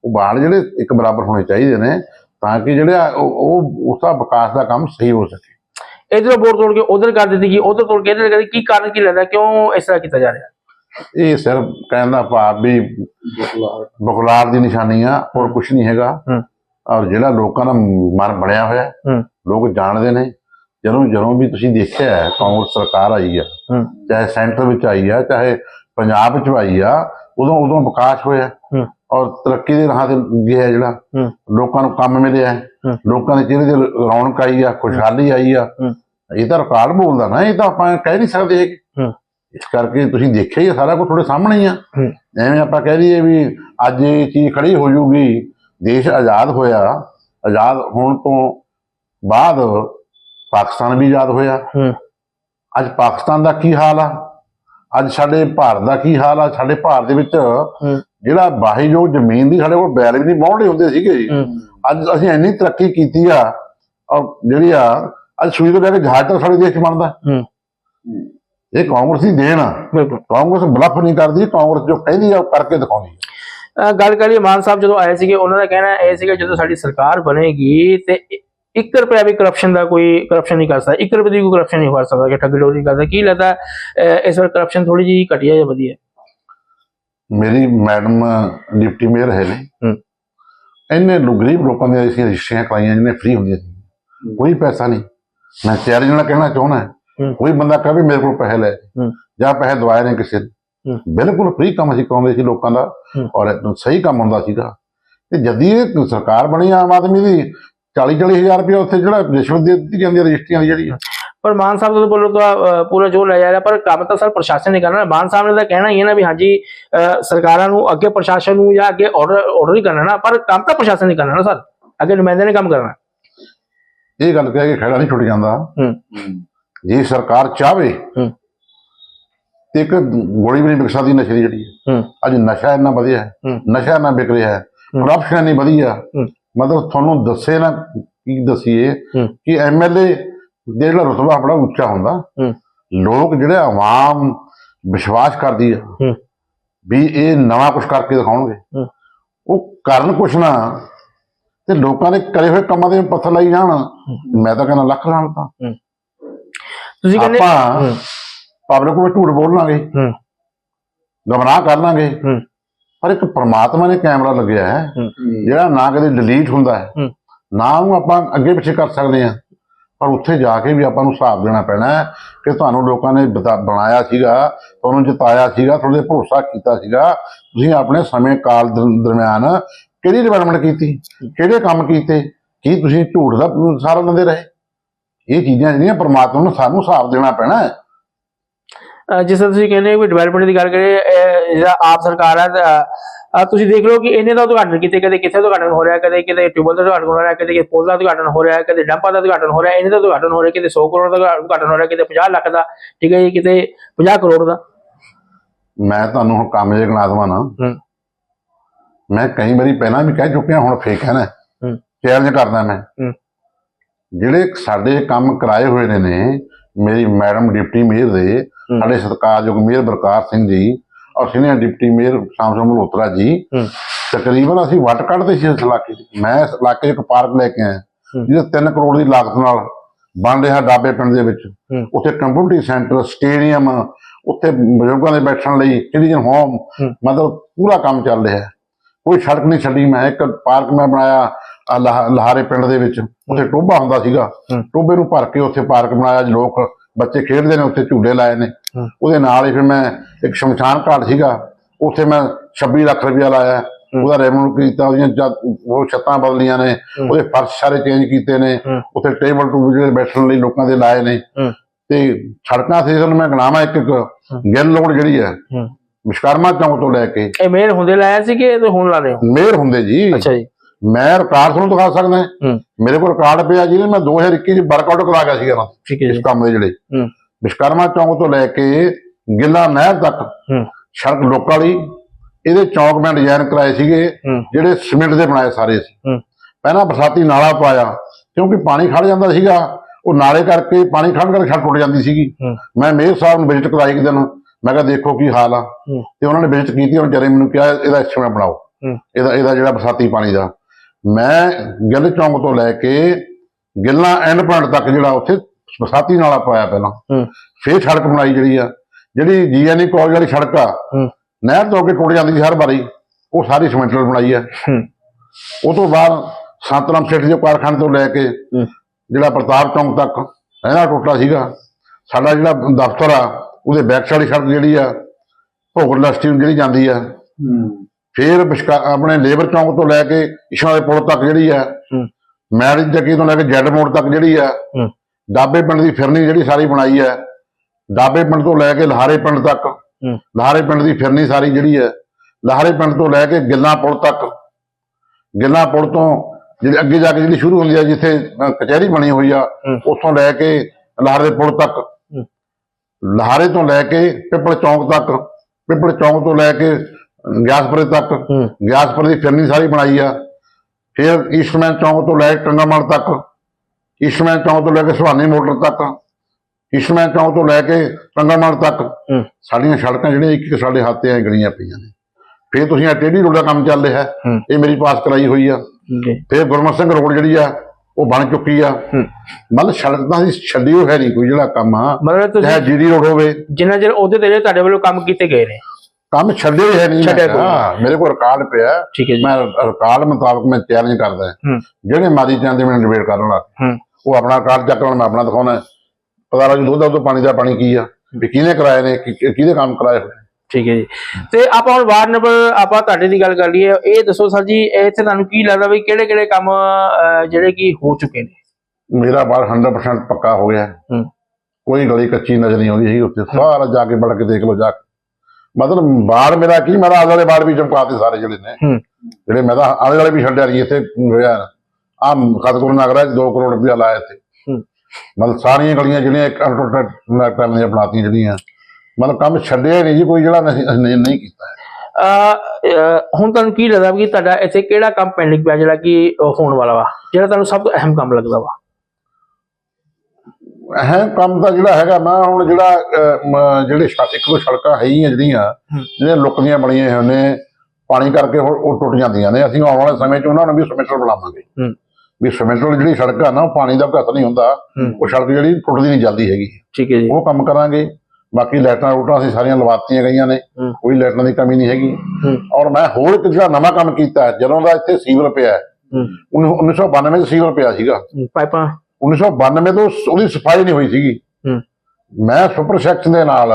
[SPEAKER 1] ਉਹ ਬਾੜ ਜਿਹੜੇ ਇੱਕ ਬਰਾਬਰ ਹੋਣੇ ਚਾਹੀਦੇ ਨੇ ਤਾਂ ਕਿ ਜਿਹੜੇ ਉਹ ਉਸ ਦਾ ਵਿਕਾਸ ਦਾ ਕੰਮ ਸਹੀ ਹੋ ਸਕੇ।
[SPEAKER 2] ਇਧਰੋਂ ਵੋਟ ਤੋੜ ਕੇ ਉਧਰ ਕਰ ਦਿੱਤੀ ਗਈ ਉਧਰ ਤੋੜ ਕੇ ਇਧਰ ਕਰ। ਕੀ ਕਾਰਨ ਕੀ ਲੱਗਦਾ ਕਿਉਂ ਇਸ ਤਰ੍ਹਾਂ ਕੀਤਾ ਜਾ ਰਿਹਾ?
[SPEAKER 1] ਇਹ ਸਿਰਫ ਕਹਿਣ ਦਾ ਭਾਵ ਵੀ ਬਖਲਾਰ ਦੀ ਨਿਸ਼ਾਨੀ ਆ ਹੋਰ ਕੁਝ ਨਹੀਂ ਹੈਗਾ। ਔਰ ਜਿਹੜਾ ਲੋਕਾਂ ਦਾ ਮਨ ਬਣਿਆ ਹੋਇਆ ਲੋਕ ਜਾਣਦੇ ਨੇ। ਜਦੋਂ ਜਦੋਂ ਵੀ ਤੁਸੀਂ ਦੇਖਿਆ ਕਾਂਗਰਸ ਸਰਕਾਰ ਆਈ ਆ
[SPEAKER 2] ਹੂੰ।
[SPEAKER 1] ਚਾਹੇ ਸੈਂਟਰ ਵਿੱਚ ਆਈ ਆ ਚਾਹੇ ਪੰਜਾਬ ਵਿੱਚ ਆਈ ਆ ਉਦੋਂ ਉਦੋਂ ਵਿਕਾਸ ਹੋਇਆ। ਔਰ ਤਰੱਕੀ ਦੇ ਰਾਹ ਤੇ ਗਿਆ ਜਿਹੜਾ। ਲੋਕਾਂ ਨੂੰ ਕੰਮ ਮਿਲਿਆ। ਲੋਕਾਂ ਦੇ ਚਿਹਰੇ ਤੇ ਰੌਣਕ ਆਈ ਆ ਖੁਸ਼ਹਾਲੀ ਆਈ ਆ। ਇਹ ਤਾਂ ਰਿਕਾਰਡ ਬੋਲਦਾ ਨਾ ਇਹ ਤਾਂ ਆਪਾਂ ਕਹਿ ਨਹੀਂ ਸਕਦੇ ਇਸ ਕਰਕੇ ਤੁਸੀਂ ਦੇਖਿਆ ਹੀ ਸਾਰਾ ਕੁਝ ਤੁਹਾਡੇ ਸਾਹਮਣੇ ਹੀ ਆ। ਐਵੇਂ ਆਪਾਂ ਕਹਿ ਦਈਏ ਵੀ ਅੱਜ ਇਹ ਚੀਜ਼ ਖੜੀ ਹੋ ਜੂਗੀ ਦੇਸ਼ ਆਜ਼ਾਦ ਹੋਇਆ। ਆਜ਼ਾਦ ਹੋਣ ਤੋਂ ਬਾਅਦ ਪਾਕਿਸਤਾਨ ਵੀ ਆਜ਼ਾਦ ਹੋਇਆ। ਅੱਜ ਪਾਕਿਸਤਾਨ ਦਾ ਕੀ ਹਾਲ ਆ? ਅੱਜ ਸਾਡੇ ਭਾਰਤ ਦਾ ਕੀ ਹਾਲ ਆ? ਸਾਡੇ ਭਾਰਤ ਦੇ ਵਿੱਚ ਜਿਹੜਾ ਬਾਹੀਯੋਗ ਜ਼ਮੀਨ ਦੀ ਸਾਡੇ ਕੋਲ ਬੈਲ ਵੀ ਨਹੀਂ ਬਾਉਂਦੇ ਹੁੰਦੇ ਸੀਗੇ
[SPEAKER 2] ਹੂੰ।
[SPEAKER 1] ਅੱਜ ਅਸੀਂ ਇੰਨੀ ਤਰੱਕੀ ਕੀਤੀ ਆ ਔਰ ਜਿਹੜੀ ਆ ਅੱਜ ਸੂਈ ਤੋਂ ਲੈ ਕੇ ਜਹਾਜ਼ ਤੱਕ ਸਾਡੇ ਦੇਸ਼ 'ਚ ਬਣਦਾ। ਇਹ ਕਾਂਗਰਸ ਦੀ ਦੇਣ ਆ। ਕਾਂਗਰਸ ਬਲਫ ਨਹੀਂ ਕਰਦੀ ਕਾਂਗਰਸ ਜੋ ਕਹਿੰਦੀ ਆ ਉਹ ਕਰਕੇ ਦਿਖਾਉਂਦੀ ਆ।
[SPEAKER 2] ਗੱਲ ਕਰੀਏ ਮਾਨ ਸਾਹਿਬ ਜਦੋਂ ਆਏ ਸੀਗੇ ਉਹਨਾਂ ਦਾ ਕਹਿਣਾ ਇਹ ਸੀਗਾ ਜਦੋਂ ਸਾਡੀ ਸਰਕਾਰ ਬਣੇਗੀ ਤੇ 1 ਰੁਪਿਆ ਵੀ ਕਰਪਸ਼ਨ ਦਾ ਕੋਈ ਕਰਪਸ਼ਨ ਨਹੀਂ ਕਰ ਸਕਦਾ 1 ਰੁਪਏ ਦੀ ਕੋਈ ਕਰਪਸ਼ਨ ਨਹੀਂ ਕਰ ਸਕਦਾ ਕਿ ਠੱਗੀ ਡੋਰੀ ਕਰਦਾ। ਕੀ ਲੱਗਦਾ ਇਸ ਵਾਰ ਕਰਪਸ਼ਨ ਥੋੜੀ ਜਿਹੀ ਘਟੀਆ ਜਾਂ ਵਧੀਆ?
[SPEAKER 1] ਮੇਰੀ ਮੈਡਮ ਡਿਪਟੀ ਮੇਅਰ ਹੈ ਨੇ ਲੋ- ਗਰੀਬ ਲੋਕਾਂ ਦੀਆਂ ਅਸੀਂ ਰਜਿਸਟਰੀਆਂ ਕਰਾਈਆਂ ਜਿਹਨੇ ਫ੍ਰੀ ਹੁੰਦੀਆਂ ਸੀ। ਕੋਈ ਪੈਸਾ ਨਹੀਂ। ਮੈਂ ਚੈਲੰਜ ਨਾਲ ਕਹਿਣਾ ਚਾਹੁੰਦਾ ਕੋਈ ਬੰਦਾ ਕਹੇ ਵੀ ਮੇਰੇ ਕੋਲ ਪੈਸੇ ਲੈ। ਜਾਂ ਪੈਸੇ ਦਵਾਏ ਨੇ ਕਿਸੇ ਨੇ। ਬਿਲਕੁਲ ਫ੍ਰੀ ਕੰਮ ਅਸੀਂ ਕਰਾਉਂਦੇ ਸੀ ਲੋਕਾਂ ਦਾ। ਔਰ ਸਹੀ ਕੰਮ ਹੁੰਦਾ ਸੀਗਾ। ਤੇ ਜਦੀ ਇਹ ਸਰਕਾਰ ਬਣੀ ਆਮ ਆਦਮੀ ਦੀ 40 40 ਹਜ਼ਾਰ ਰੁਪਏ ਉੱਥੇ ਜਿਹੜਾ ਰਿਸ਼ਵਤ ਦੇ ਦਿੱਤੀ ਜਾਂਦੀ ਹੈ ਰਜਿਸਟਰੀਆਂ ਦੀ ਜਿਹੜੀ
[SPEAKER 2] ਪਰ ਮਾਨ ਸਾਹਿਬ ਤੋਂ ਬੋਲੋ ਤਾਂ ਪੂਰਾ ਜੋਰ ਲੈ ਜਾ ਰਿਹਾ ਪਰ ਕੰਮ ਤਾਂ ਸਰ ਪ੍ਰਸ਼ਾਸਨ ਨੇ ਕਰਨਾ। ਮਾਨ ਸਾਹਿਬ ਨੇ ਤਾਂ ਕਹਿਣਾ ਹੀ ਹੈ ਨਾ ਵੀ ਹਾਂਜੀ ਸਰਕਾਰਾਂ ਨੂੰ ਅੱਗੇ ਪ੍ਰਸ਼ਾਸਨ ਨੂੰ ਜਾਂ ਅੱਗੇ ਆਰਡਰ ਆਰਡਰ ਹੀ ਕਰਨਾ ਨਾ ਪਰ ਕੰਮ ਤਾਂ ਪ੍ਰਸ਼ਾਸਨ ਨੇ ਕਰਨਾ ਨਾ ਸਰ। ਅੱਗੇ ਨੁਮਾਇੰਦੇ ਨੇ ਕੰਮ ਕਰਨਾ।
[SPEAKER 1] ਇਹ ਗੱਲ ਕਹਿ ਕੇ ਖੜਾ ਨਹੀਂ ਛੁੱਟ ਜਾਂਦਾ।
[SPEAKER 2] ਹੂੰ।
[SPEAKER 1] ਜੇ ਸਰਕਾਰ ਚਾਹਵੇ ਤੇ ਇੱਕ ਗੋਲੀ ਵੀ ਨਹੀਂ ਵਿਕ ਸਕਦੀ ਨਸ਼ੇ ਦੀ ਜਿਹੜੀ। ਅੱਜ ਨਸ਼ਾ ਇੰਨਾ ਵਧੀਆ ਹੈ ਨਸ਼ਾ ਇੰਨਾ ਵਿਕ ਰਿਹਾ ਹੈ। ਕਰਪਸ਼ਨ ਇੰਨੀ ਵਧੀਆ
[SPEAKER 2] ਹੂੰ।
[SPEAKER 1] ਮਤਲਬ ਤੁਹਾਨੂੰ ਦੱਸੇ ਨਾ ਕੀ ਦਸੀਏ ਕਿ ਐਮਐਲਏ ਜਿਹੜਾ ਰੁਤਬਾ ਬੜਾ ਉੱਚਾ ਹੁੰਦਾ ਲੋਕ ਜਿਹੜੇ ਆਵਾਮ ਵਿਸ਼ਵਾਸ ਕਰਦੀ
[SPEAKER 2] ਹੂੰ।
[SPEAKER 1] ਵੀ ਇਹ ਨਵਾਂ ਕੁਝ ਕਰਕੇ ਦਿਖਾਉਣਗੇ। ਉਹ ਕਰਨ ਕੁਛ ਨਾ ਤੇ ਲੋਕਾਂ ਦੇ ਕਰੇ ਹੋਏ ਕੰਮਾਂ ਦੇ ਪੱਥਰ ਲਾਈ ਜਾਣ ਮੈਂ ਤਾਂ ਕਹਿੰਦਾ ਲੱਖ ਲਾਣ ਤਾਂ।
[SPEAKER 2] ਤੁਸੀਂ ਕਹਿੰਦੇ
[SPEAKER 1] ਆਪਾਂ ਪਬਲਿਕ ਨੂੰ ਝੂਠ ਬੋਲਾਂਗੇ
[SPEAKER 2] ਹੂੰ।
[SPEAKER 1] ਗਮਰਾਹ ਕਰ ਲਾਂਗੇ। ਪਰ ਇੱਕ ਪ੍ਰਮਾਤਮਾ ਨੇ ਕੈਮਰਾ ਲੱਗਿਆ ਹੈ ਜਿਹੜਾ ਨਾ ਕਦੇ ਡਿਲੀਟ ਹੁੰਦਾ ਹੈ ਨਾ ਉਹਨੂੰ ਆਪਾਂ ਅੱਗੇ ਪਿੱਛੇ ਕਰ ਸਕਦੇ ਹਾਂ। ਪਰ ਉੱਥੇ ਜਾ ਕੇ ਵੀ ਆਪਾਂ ਨੂੰ ਹਿਸਾਬ ਦੇਣਾ ਪੈਣਾ ਹੈ ਕਿ ਤੁਹਾਨੂੰ ਲੋਕਾਂ ਨੇ ਬਣਾਇਆ ਸੀਗਾ ਤੁਹਾਨੂੰ ਜਿਤਾਇਆ ਸੀਗਾ ਤੁਹਾਡੇ ਭਰੋਸਾ ਕੀਤਾ ਸੀਗਾ। ਤੁਸੀਂ ਆਪਣੇ ਸਮੇਂ ਕਾਲ ਦਰ- ਦਰਮਿਆਨ ਕਿਹੜੀ ਡਿਵੈਲਪਮੈਂਟ ਕੀਤੀ ਕਿਹੜੇ ਕੰਮ ਕੀਤੇ ਕੀ ਤੁਸੀਂ ਝੂਠ ਦਾ ਸਾਰਾ ਦਿੰਦੇ ਰਹੇ? ਇਹ ਚੀਜ਼ਾਂ ਜਿਹੜੀਆਂ ਪ੍ਰਮਾਤਮਾ ਨੂੰ ਸਾਨੂੰ ਹਿਸਾਬ ਦੇਣਾ ਪੈਣਾ ਹੈ।
[SPEAKER 2] ਜਿਸ ਤਰ੍ਹਾਂ ਤੁਸੀਂ ਕਹਿੰਦੇ ਹੋ ਕਿ ਡਿਵੈਲਪਮੈਂਟ ਦੀ ਗੱਲ ਕਰੀਏ ਜਿਹੜਾ ਆਪ ਸਰਕਾਰ ਹੈ ਤੁਸੀਂ ਦੇਖ ਲਓ ਕਿ ਇਹਨੇ ਦਾ ਉਦਘਾਟਨ ਕੀਤੇ ਕਦੇ ਕਿੱਥੇ ਉਦਘਾਟਨ ਹੋ ਰਿਹਾ ਕਦੇ ਕਿਤੇ ਟਿਊਬਲ ਦਾ ਉਦਘਾਟਨ ਹੋ ਰਿਹਾ ਕਦੇ ਕਿਤੇ ਪੁੱਲ ਦਾ ਉਦਘਾਟਨ ਹੋ ਰਿਹਾ ਕਦੇ ਡੰਪਾਂ ਦਾ ਉਦਘਾਟਨ ਹੋ ਰਿਹਾ ਇਹਨੇ ਦਾ ਉਦਘਾਟਨ ਹੋ ਰਿਹਾ ਕਿਤੇ 100 ਕਰੋੜ ਦਾ ਉਦਘਾਟਨ ਹੋ ਰਿਹਾ ਕਿਤੇ 50 ਲੱਖ ਦਾ ਠੀਕ ਹੈ ਜੀ ਕਿਤੇ 50 ਕਰੋੜ ਦਾ।
[SPEAKER 1] ਮੈਂ ਤੁਹਾਨੂੰ ਹੁਣ ਕੰਮ ਜੇ ਗਣਾ ਦੇਵਾਂ ਨਾ। ਮੈਂ ਕਈ ਵਾਰੀ ਪਹਿਲਾਂ ਵੀ ਕਹਿ ਚੁੱਕਿਆ ਹੁਣ ਕਹਿਣਾ
[SPEAKER 2] ਹੂੰ।
[SPEAKER 1] ਚੈਲੰਜ ਕਰਦਾ ਮੈਂ? ਜਿਹੜੇ ਸਾਡੇ ਕੰਮ ਕਰਾਏ ਹੋਏ ਨੇ ਨੇ ਮੇਰੀ ਮੈਡਮ ਡਿਪਟੀ ਮੇਅਰ ਦੇ। ਸਾਡੇ ਸਤਿਕਾਰਯੋਗ mayor Barkar Singh ji senior deputy mayor Shamso Malhotra ji ਤਕਰੀਬਨ ਅਸੀਂ ਵੱਟ ਕੱਢਦੇ ਸੀ ਇਸ ਇਲਾਕੇ ਦੀ ਮੈਂ ਇਸ ਇਲਾਕੇ 'ਚ ਇੱਕ ਪਾਰਕ ਲੈ ਕੇ ਆਇਆ। ਜਿਹਦੇ 3 ਕਰੋੜ ਦੀ ਲਾਗਤ ਨਾਲ ਬਣ ਰਿਹਾ ਡਾਬੇ ਪਿੰਡ ਦੇ ਵਿੱਚ। ਉੱਥੇ ਕੰਪਿਊਟਰ ਸੈਂਟਰ ਸਟੇਡੀਅਮ ਉੱਥੇ ਬਜ਼ੁਰਗਾਂ ਦੇ ਬੈਠਣ ਲਈ ਚਿਲਡਰਨ ਹੋਮ। ਮਤਲਬ ਪੂਰਾ ਕੰਮ ਚੱਲ ਰਿਹਾ ਹੈ। ਕੋਈ ਸੜਕ ਨਹੀਂ ਛੱਡੀ ਮੈਂ ਇੱਕ ਪਾਰਕ ਮੈਂ ਬਣਾਇਆ ਲਾਹਾਰੇ ਪਿੰਡ ਦੇ ਵਿੱਚ। ਉੱਥੇ ਟੋਭਾ ਹੁੰਦਾ ਸੀਗਾ। ਟੋਭੇ ਨੂੰ ਭਰ ਕੇ ਉੱਥੇ ਪਾਰਕ ਬਣਾਇਆ ਲੋਕ ਬੱਚੇ ਖੇਡਦੇ ਨੇ ਉੱਥੇ ਝੂਲੇ ਲਾਏ ਨੇ। ਉਹਦੇ ਨਾਲ ਹੀ ਫਿਰ ਮੈਂ ਇੱਕ ਸ਼ਮਸ਼ਾਨ ਘਾਟ ਸੀਗਾ ਉੱਥੇ ਮੈਂ 26 ਲੱਖ ਰੁਪਇਆ ਲਾਇਆ। ਉਹਦਾ ਰੈਮੋਨ ਕੀਤਾ ਉਹਦੀਆਂ ਜਦ ਉਹ ਛੱਤਾਂ ਬਦਲੀਆਂ ਨੇ। ਉਹਦੇ ਫਰਸ਼ ਸਾਰੇ ਚੇਂਜ ਕੀਤੇ ਨੇ। ਉੱਥੇ ਟੇਬਲ ਟੂ ਜਿਹੜੇ ਬੈਠਣ ਲਈ ਲੋਕਾਂ ਦੇ ਲਾਏ ਨੇ। ਤੇ ਸੜਕਾਂ ਤੇ ਤੁਹਾਨੂੰ ਮੈਂ ਗਣਾਵਾਂ ਇੱਕ ਇੱਕ। ਗਿੱਲ ਰੋਡ ਜਿਹੜੀ ਹੈ। ਵਿਸ਼ਕਰਮਾ ਚੌਂਕ ਤੋਂ ਲੈ ਕੇ।
[SPEAKER 2] ਇਹ ਮੇਲ ਹੁੰਦੇ ਲਾਇਆ ਸੀ ਕਿ ਇਹ ਤੇ ਹੁਣ ਲਾ ਰਹੇ ਹੋ?
[SPEAKER 1] ਮੇਰ ਹੁੰਦੇ ਜੀ।
[SPEAKER 2] ਅੱਛਾ ਜੀ।
[SPEAKER 1] ਮੈਂ ਰਿਕਾਰਡ ਤੁਹਾਨੂੰ ਦਿਖਾ ਸਕਦਾ
[SPEAKER 2] ਹੂੰ।
[SPEAKER 1] ਮੇਰੇ ਕੋਲ ਰਿਕਾਰਡ ਪਿਆ ਜਿਹਨੇ ਮੈਂ 2021 ਚ ਵਰਕਆਊਟ ਕਰਾ ਗਿਆ ਸੀਗਾ ਨਾ
[SPEAKER 2] ਠੀਕ ਹੈ
[SPEAKER 1] ਇਸ ਕੰਮ ਦੇ ਜਿਹੜੇ। ਵਿਸ਼ਕਰਮਾ ਚੌਂਕ ਤੋਂ ਲੈ ਕੇ ਗਿੱਲਾ ਨਹਿਰ ਤੱਕ। ਸੜਕ ਲੋਕਾਂ ਲਈ ਇਹਦੇ ਚੌਂਕ ਮੈਂ ਡਿਜ਼ਾਈਨ ਕਰਾਏ ਸੀਗੇ। ਜਿਹੜੇ ਸੀਮਿੰਟ ਦੇ ਬਣਾਏ ਸਾਰੇ ਸੀ। ਪਹਿਲਾਂ ਬਰਸਾਤੀ ਨਾਲਾ ਪਾਇਆ ਕਿਉਂਕਿ ਪਾਣੀ ਖੜ ਜਾਂਦਾ ਸੀਗਾ ਉਹ ਨਾਲੇ ਕਰਕੇ ਪਾਣੀ ਖੜਨ ਕਰਕੇ ਸੜਕ ਟੁੱਟ ਜਾਂਦੀ ਸੀਗੀ। ਮੈਂ ਮੇਅਰ ਸਾਹਿਬ ਨੂੰ ਵਿਜ਼ਿਟ ਕਰਾਈ ਇੱਕ ਦਿਨ ਮੈਂ ਕਿਹਾ ਦੇਖੋ ਕੀ ਹਾਲ ਆ। ਤੇ ਉਹਨਾਂ ਨੇ ਵਿਜ਼ਿਟ ਕੀਤੀ ਉਹ ਜਰੇ ਮੈਨੂੰ ਕਿਹਾ ਇਹਦਾ ਐਸਟੀਮੇਟ ਬਣਾਓ। ਇਹਦਾ ਇਹਦਾ ਜਿਹੜਾ ਬਰਸਾਤੀ ਪਾਣੀ ਦਾ ਮੈਂ ਗਿੱਲ ਚੌਂਕ ਤੋਂ ਲੈ ਕੇ ਗਿੱਲਾਂ ਐਂਡ ਪੁਆਇੰਟ ਤੱਕ ਜਿਹੜਾ ਉੱਥੇ ਬਰਸਾਤੀ ਨਾਲਾ ਪਾਇਆ ਪਹਿਲਾਂ
[SPEAKER 2] ਹੂੰ।
[SPEAKER 1] ਫੇਰ ਸੜਕ ਬਣਾਈ ਜਿਹੜੀ ਆ ਜਿਹੜੀ ਜੀਐਨਈ ਕਾਲਜ ਵਾਲੀ ਸੜਕ ਆ
[SPEAKER 2] ਹੂੰ।
[SPEAKER 1] ਨਹਿਰ ਤੋਂ ਅੱਗੇ ਟੁੱਟ ਜਾਂਦੀ ਸੀ ਹਰ ਵਾਰੀ ਉਹ ਸਾਰੀ ਸੀਮੈਂਟ ਨਾਲ ਬਣਾਈ ਆ
[SPEAKER 2] ਹੂੰ।
[SPEAKER 1] ਉਹ ਤੋਂ ਬਾਅਦ ਸੰਤਰਾਮ ਸੇਠ ਦੇ ਕਾਰਖਾਨੇ ਤੋਂ ਲੈ ਕੇ
[SPEAKER 2] ਹੂੰ।
[SPEAKER 1] ਜਿਹੜਾ ਪ੍ਰਤਾਪ ਚੌਂਕ ਤੱਕ ਇਹਦਾ ਟੁੱਟਾ ਸੀਗਾ ਸਾਡਾ ਜਿਹੜਾ ਦਫ਼ਤਰ ਆ ਉਹਦੇ ਬੈਕ ਸਾਈਡ ਸੜਕ ਜਿਹੜੀ ਆ ਭੋਗਲ ਇੰਡਸਟਰੀ ਨੂੰ ਜਿਹੜੀ ਜਾਂਦੀ ਆ ਫਿਰ ਵਿਸ਼ਕਾ- ਆਪਣੇ ਲੇਬਰ ਚੌਂਕ ਤੋਂ ਲੈ ਕੇ ਇਸ਼ਾਂ ਦੇ ਪੁਲ ਤੱਕ ਜਿਹੜੀ ਆ। ਮੈਰਿਜ ਚੱਕੀ ਤੋਂ ਲੈ ਕੇ ਜੈਡ ਮੋੜ ਤੱਕ ਜਿਹੜੀ ਆ। ਡਾਬੇ ਪਿੰਡ ਦੀ ਫਿਰਨੀ ਜਿਹੜੀ ਸਾਰੀ ਬਣਾਈ ਆ ਡਾਬੇ ਪਿੰਡ ਤੋਂ ਲੈ ਕੇ ਲਹਾਰੇ ਪਿੰਡ ਤੱਕ। ਲਹਾਰੇ ਪਿੰਡ ਦੀ ਫਿਰਨੀ ਸਾਰੀ ਜਿਹੜੀ ਆ ਲਹਾਰੇ ਪਿੰਡ ਤੋਂ ਲੈ ਕੇ ਗਿੱਲਾਂ ਪੁਲ ਤੱਕ ਗਿੱਲਾਂ ਪੁਲ ਤੋਂ ਜਿਹੜੀ ਅੱਗੇ ਜਾ ਕੇ ਜਿਹੜੀ ਸ਼ੁਰੂ ਹੁੰਦੀ ਆ ਜਿੱਥੇ ਕਚਹਿਰੀ ਬਣੀ ਹੋਈ ਆ। ਉੱਥੋਂ ਲੈ ਕੇ ਲਹਾਰੇ ਪੁਲ ਤੱਕ ਲਹਾਰੇ ਤੋਂ ਲੈ ਕੇ ਪਿੱਪਲ ਚੌਂਕ ਤੱਕ ਪਿੱਪਲ ਚੌਂਕ ਤੋਂ ਲੈ ਕੇ ਗਿਆਸਪੁਰੇ ਤੱਕ। ਗਿਆਸਪੁਰ ਦੀ ਫਿਰਨੀ ਸਾਰੀ ਬਣਾਈ ਆ। ਫਿਰ ਈਸਟਮੈਨ ਚੌਂਕ ਤੋਂ ਲੈ ਕੇ ਟੰਗਾਮਲ ਤੱਕ ਈਸਟਮੈਨ ਚੌਂਕ ਤੋਂ ਲੈ ਕੇ ਸੁਹਾਨੀ ਮੋਟਰ ਤੱਕ ਈਸਟਮੈਨ ਚੌਂਕ ਤੋਂ ਲੈ ਕੇ ਟੰਗਾਮਲ ਤੱਕ। ਸਾਡੀਆਂ ਸੜਕਾਂ ਜਿਹੜੀਆਂ ਇੱਕ ਇੱਕ ਸਾਡੇ ਹੱਥ ਤੇ ਐ ਪਈਆਂ ਨੇ। ਫਿਰ ਤੁਸੀਂ ਆ ਟੇਢੀ ਰੋਡ ਦਾ ਕੰਮ ਚੱਲ ਰਿਹਾ। ਇਹ ਮੇਰੀ ਪਾਸ ਕਰਾਈ ਹੋਈ ਆ। ਫਿਰ ਗੁਰਮਤ ਸਿੰਘ ਰੋਡ ਜਿਹੜੀ ਆ ਉਹ ਬਣ ਚੁੱਕੀ ਆ। ਮਤਲਬ ਸੜਕ ਤਾਂ ਅਸੀਂ ਛੱਡੀ ਹੋਈ ਹੈ ਨਹੀਂ ਕੋਈ ਜਿਹੜਾ ਕੰਮ ਆ।
[SPEAKER 2] ਮਤਲਬ ਤੁਸੀਂ
[SPEAKER 1] ਜੀਡੀ ਰੋਡ ਹੋਵੇ।
[SPEAKER 2] ਜਿੰਨਾ ਚਿਰ ਉਹਦੇ ਤੇ ਤੁਹਾਡੇ ਵੱਲੋਂ ਕੰਮ ਕੀਤੇ ਗਏ ਨੇ।
[SPEAKER 1] ਕੰਮ ਛੱਡੇ ਹੋਏ ਹੈ ਨਹੀਂ
[SPEAKER 2] ਛੱਡਿਆ ਕੋਈ
[SPEAKER 1] ਕਿਹਾ। ਮੇਰੇ ਕੋਲ ਰਿਕਾਰਡ ਪਿਆ।
[SPEAKER 2] ਠੀਕ ਹੈ ਜੀ।
[SPEAKER 1] ਮੈਂ ਰਿਕਾਰਡ ਮੁਤਾਬਕ ਮੈਂ ਚੈਲੰਜ ਕਰਦਾ
[SPEAKER 2] ਹੂੰ।
[SPEAKER 1] ਜਿਹੜੇ ਮਾਦੀ ਚਾਹੁੰਦੇ ਮੈਨੂੰ ਡਿਬੇਟ ਕਰਨ
[SPEAKER 2] ਹੂੰ।
[SPEAKER 1] ਉਹ ਆਪਣਾ ਰਿਕਾਰਡ ਚੱਕ ਲੈਣ ਮੈਂ ਆਪਣਾ ਦਿਖਾਉਣਾ ਪਤਾ ਲੱਗ ਦੁੱਧ ਦਾ ਦੁੱਧ ਪਾਣੀ ਦਾ ਪਾਣੀ ਕੀ ਆ ਵੀ ਕਿਹਨੇ ਕਰਾਏ ਨੇ ਕਿਹਦੇ ਕੰਮ ਕਰਾਏ ਹੋਏ।
[SPEAKER 2] ਠੀਕ ਹੈ ਜੀ। ਤੇ ਆਪਾਂ ਹੁਣ ਵਾਰਡ ਨੰਬਰ ਆਪਾਂ ਤੁਹਾਡੇ ਦੀ ਗੱਲ ਕਰ ਲਈਏ। ਇਹ ਦੱਸੋ ਸਰ ਜੀ ਇੱਥੇ ਤੁਹਾਨੂੰ ਕੀ ਲੱਗਦਾ ਵੀ ਕਿਹੜੇ ਕਿਹੜੇ ਕੰਮ ਜਿਹੜੇ ਕਿ ਹੋ ਚੁੱਕੇ ਨੇ?
[SPEAKER 1] ਮੇਰਾ ਬਾਰ 100% ਪੱਕਾ ਹੋ ਗਿਆ
[SPEAKER 2] ਹੂੰ।
[SPEAKER 1] ਕੋਈ ਗਲੀ ਕੱਚੀ ਨਜ਼ਰ ਨਹੀਂ ਆਉਂਦੀ ਹੈਗੀ ਉੱਥੇ। ਸਾਰਾ ਜਾ ਕੇ ਵੜ ਕੇ ਦੇਖ ਲਓ ਜਾ ਕੇ। ਮਤਲਬ ਬਾੜ ਮੇਰਾ ਕੀ ਮੇਰਾ ਆਲੇ ਵਾਲੇ ਬਾੜ ਵੀ ਚਮਕਾਤੇ ਸਾਰੇ ਜਿਹੜੇ ਨੇ।
[SPEAKER 2] ਹੂੰ।
[SPEAKER 1] ਜਿਹੜੇ ਮੈਂ ਤਾਂ ਆਲੇ ਵਾਲੇ ਵੀ ਛੱਡਿਆ ਨਹੀਂ ਇੱਥੇ ਆ ਸਤਗੁਰੂ ਨਗਰ 'ਚ 2 ਕਰੋੜ ਰੁਪਇਆ ਲਾਇਆ ਇੱਥੇ। ਮਤਲਬ ਸਾਰੀਆਂ ਗਲੀਆਂ ਜਿਹੜੀਆਂ ਇੱਕ ਅਲਟਰਨੇਟ ਟਾਈਮ ਦੀਆਂ ਬਣਾਤੀਆਂ ਜਿਹੜੀਆਂ ਮਤਲਬ ਕੰਮ ਛੱਡਿਆ ਨਹੀਂ ਜੀ ਕੋਈ ਜਿਹੜਾ ਨਹੀਂ ਨਹੀਂ- ਕੀਤਾ।
[SPEAKER 2] ਹੁਣ ਤੁਹਾਨੂੰ ਕੀ ਲੱਗਦਾ ਵੀ ਕਿ ਤੁਹਾਡਾ ਇੱਥੇ ਕਿਹੜਾ ਕੰਮ ਪੈਂਡਿੰਗ ਪਿਆ ਜਿਹੜਾ ਕਿ ਹੋਣ ਵਾਲਾ ਵਾ ਜਿਹੜਾ ਤੁਹਾਨੂੰ ਸਭ ਤੋਂ ਅਹਿਮ ਕੰਮ ਲੱਗਦਾ ਵਾ?
[SPEAKER 1] ਅਹਿਮ ਕੰਮ ਤਾਂ ਜਿਹੜਾ ਹੈਗਾ ਨਾ ਹੁਣ ਜਿਹੜਾ ਜਿਹੜੇ ਇੱਕ ਦੋ ਸੜਕਾਂ ਹੈ ਹੀ ਆ ਜਿਹੜੀਆਂ
[SPEAKER 2] ਹੂੰ।
[SPEAKER 1] ਜਿਹੜੀਆਂ ਲੁਕਦੀਆਂ ਬਣੀਆਂ ਹੋਈਆਂ ਨੇ ਪਾਣੀ ਕਰਕੇ ਉਹ ਉਹ ਟੁੱਟ ਜਾਂਦੀਆਂ ਨੇ ਅਸੀਂ ਆਉਣ ਵਾਲੇ ਸਮੇਂ 'ਚ ਉਹਨਾਂ ਨੂੰ ਵੀ ਸਮਿਟਰ ਬਣਾਵਾਂਗੇ
[SPEAKER 2] ਹੂੰ।
[SPEAKER 1] ਵੀ ਸਮਿਟਰ ਜਿਹੜੀ ਸੜਕ ਆ ਨਾ ਉਹ ਪਾਣੀ ਦਾ ਘੱਟ ਨਹੀਂ ਹੁੰਦਾ
[SPEAKER 2] ਹੂੰ।
[SPEAKER 1] ਉਹ ਸੜਕ ਜਿਹੜੀ ਟੁੱਟਦੀ ਨਹੀਂ ਜਲਦੀ ਹੈਗੀ
[SPEAKER 2] ਠੀਕ ਹੈ ਜੀ
[SPEAKER 1] ਉਹ ਕੰਮ ਕਰਾਂਗੇ ਬਾਕੀ ਲਾਈਟਾਂ ਰੂਟਾਂ ਅਸੀਂ ਸਾਰੀਆਂ ਲਵਾਤੀਆਂ ਗਈਆਂ ਨੇ
[SPEAKER 2] ਹੂੰ।
[SPEAKER 1] ਕੋਈ ਲਾਈਟਾਂ ਦੀ ਕਮੀ ਨਹੀਂ ਹੈਗੀ
[SPEAKER 2] ਹੂੰ।
[SPEAKER 1] ਔਰ ਮੈਂ ਹੋਰ ਇੱਕ ਜਿਹੜਾ ਨਵਾਂ ਕੰਮ ਕੀਤਾ ਹੈ, ਜਦੋਂ ਦਾ ਇੱਥੇ ਸੀਵਰ ਪਿਆ ਹੈ,
[SPEAKER 2] ਹੂੰ।
[SPEAKER 1] ਉੱਨੀ- 1992 ਚ ਸੀਵਰ ਪਿਆ ਸੀਗਾ
[SPEAKER 2] ਪਾਈਪਾਂ
[SPEAKER 1] 1992 ਤੋਂ ਉਹਦੀ ਸਫ਼ਾਈ ਨਹੀਂ ਹੋਈ ਸੀਗੀ। ਮੈਂ ਸੁਪਰ ਸੈਕਸ਼ਨ ਦੇ ਨਾਲ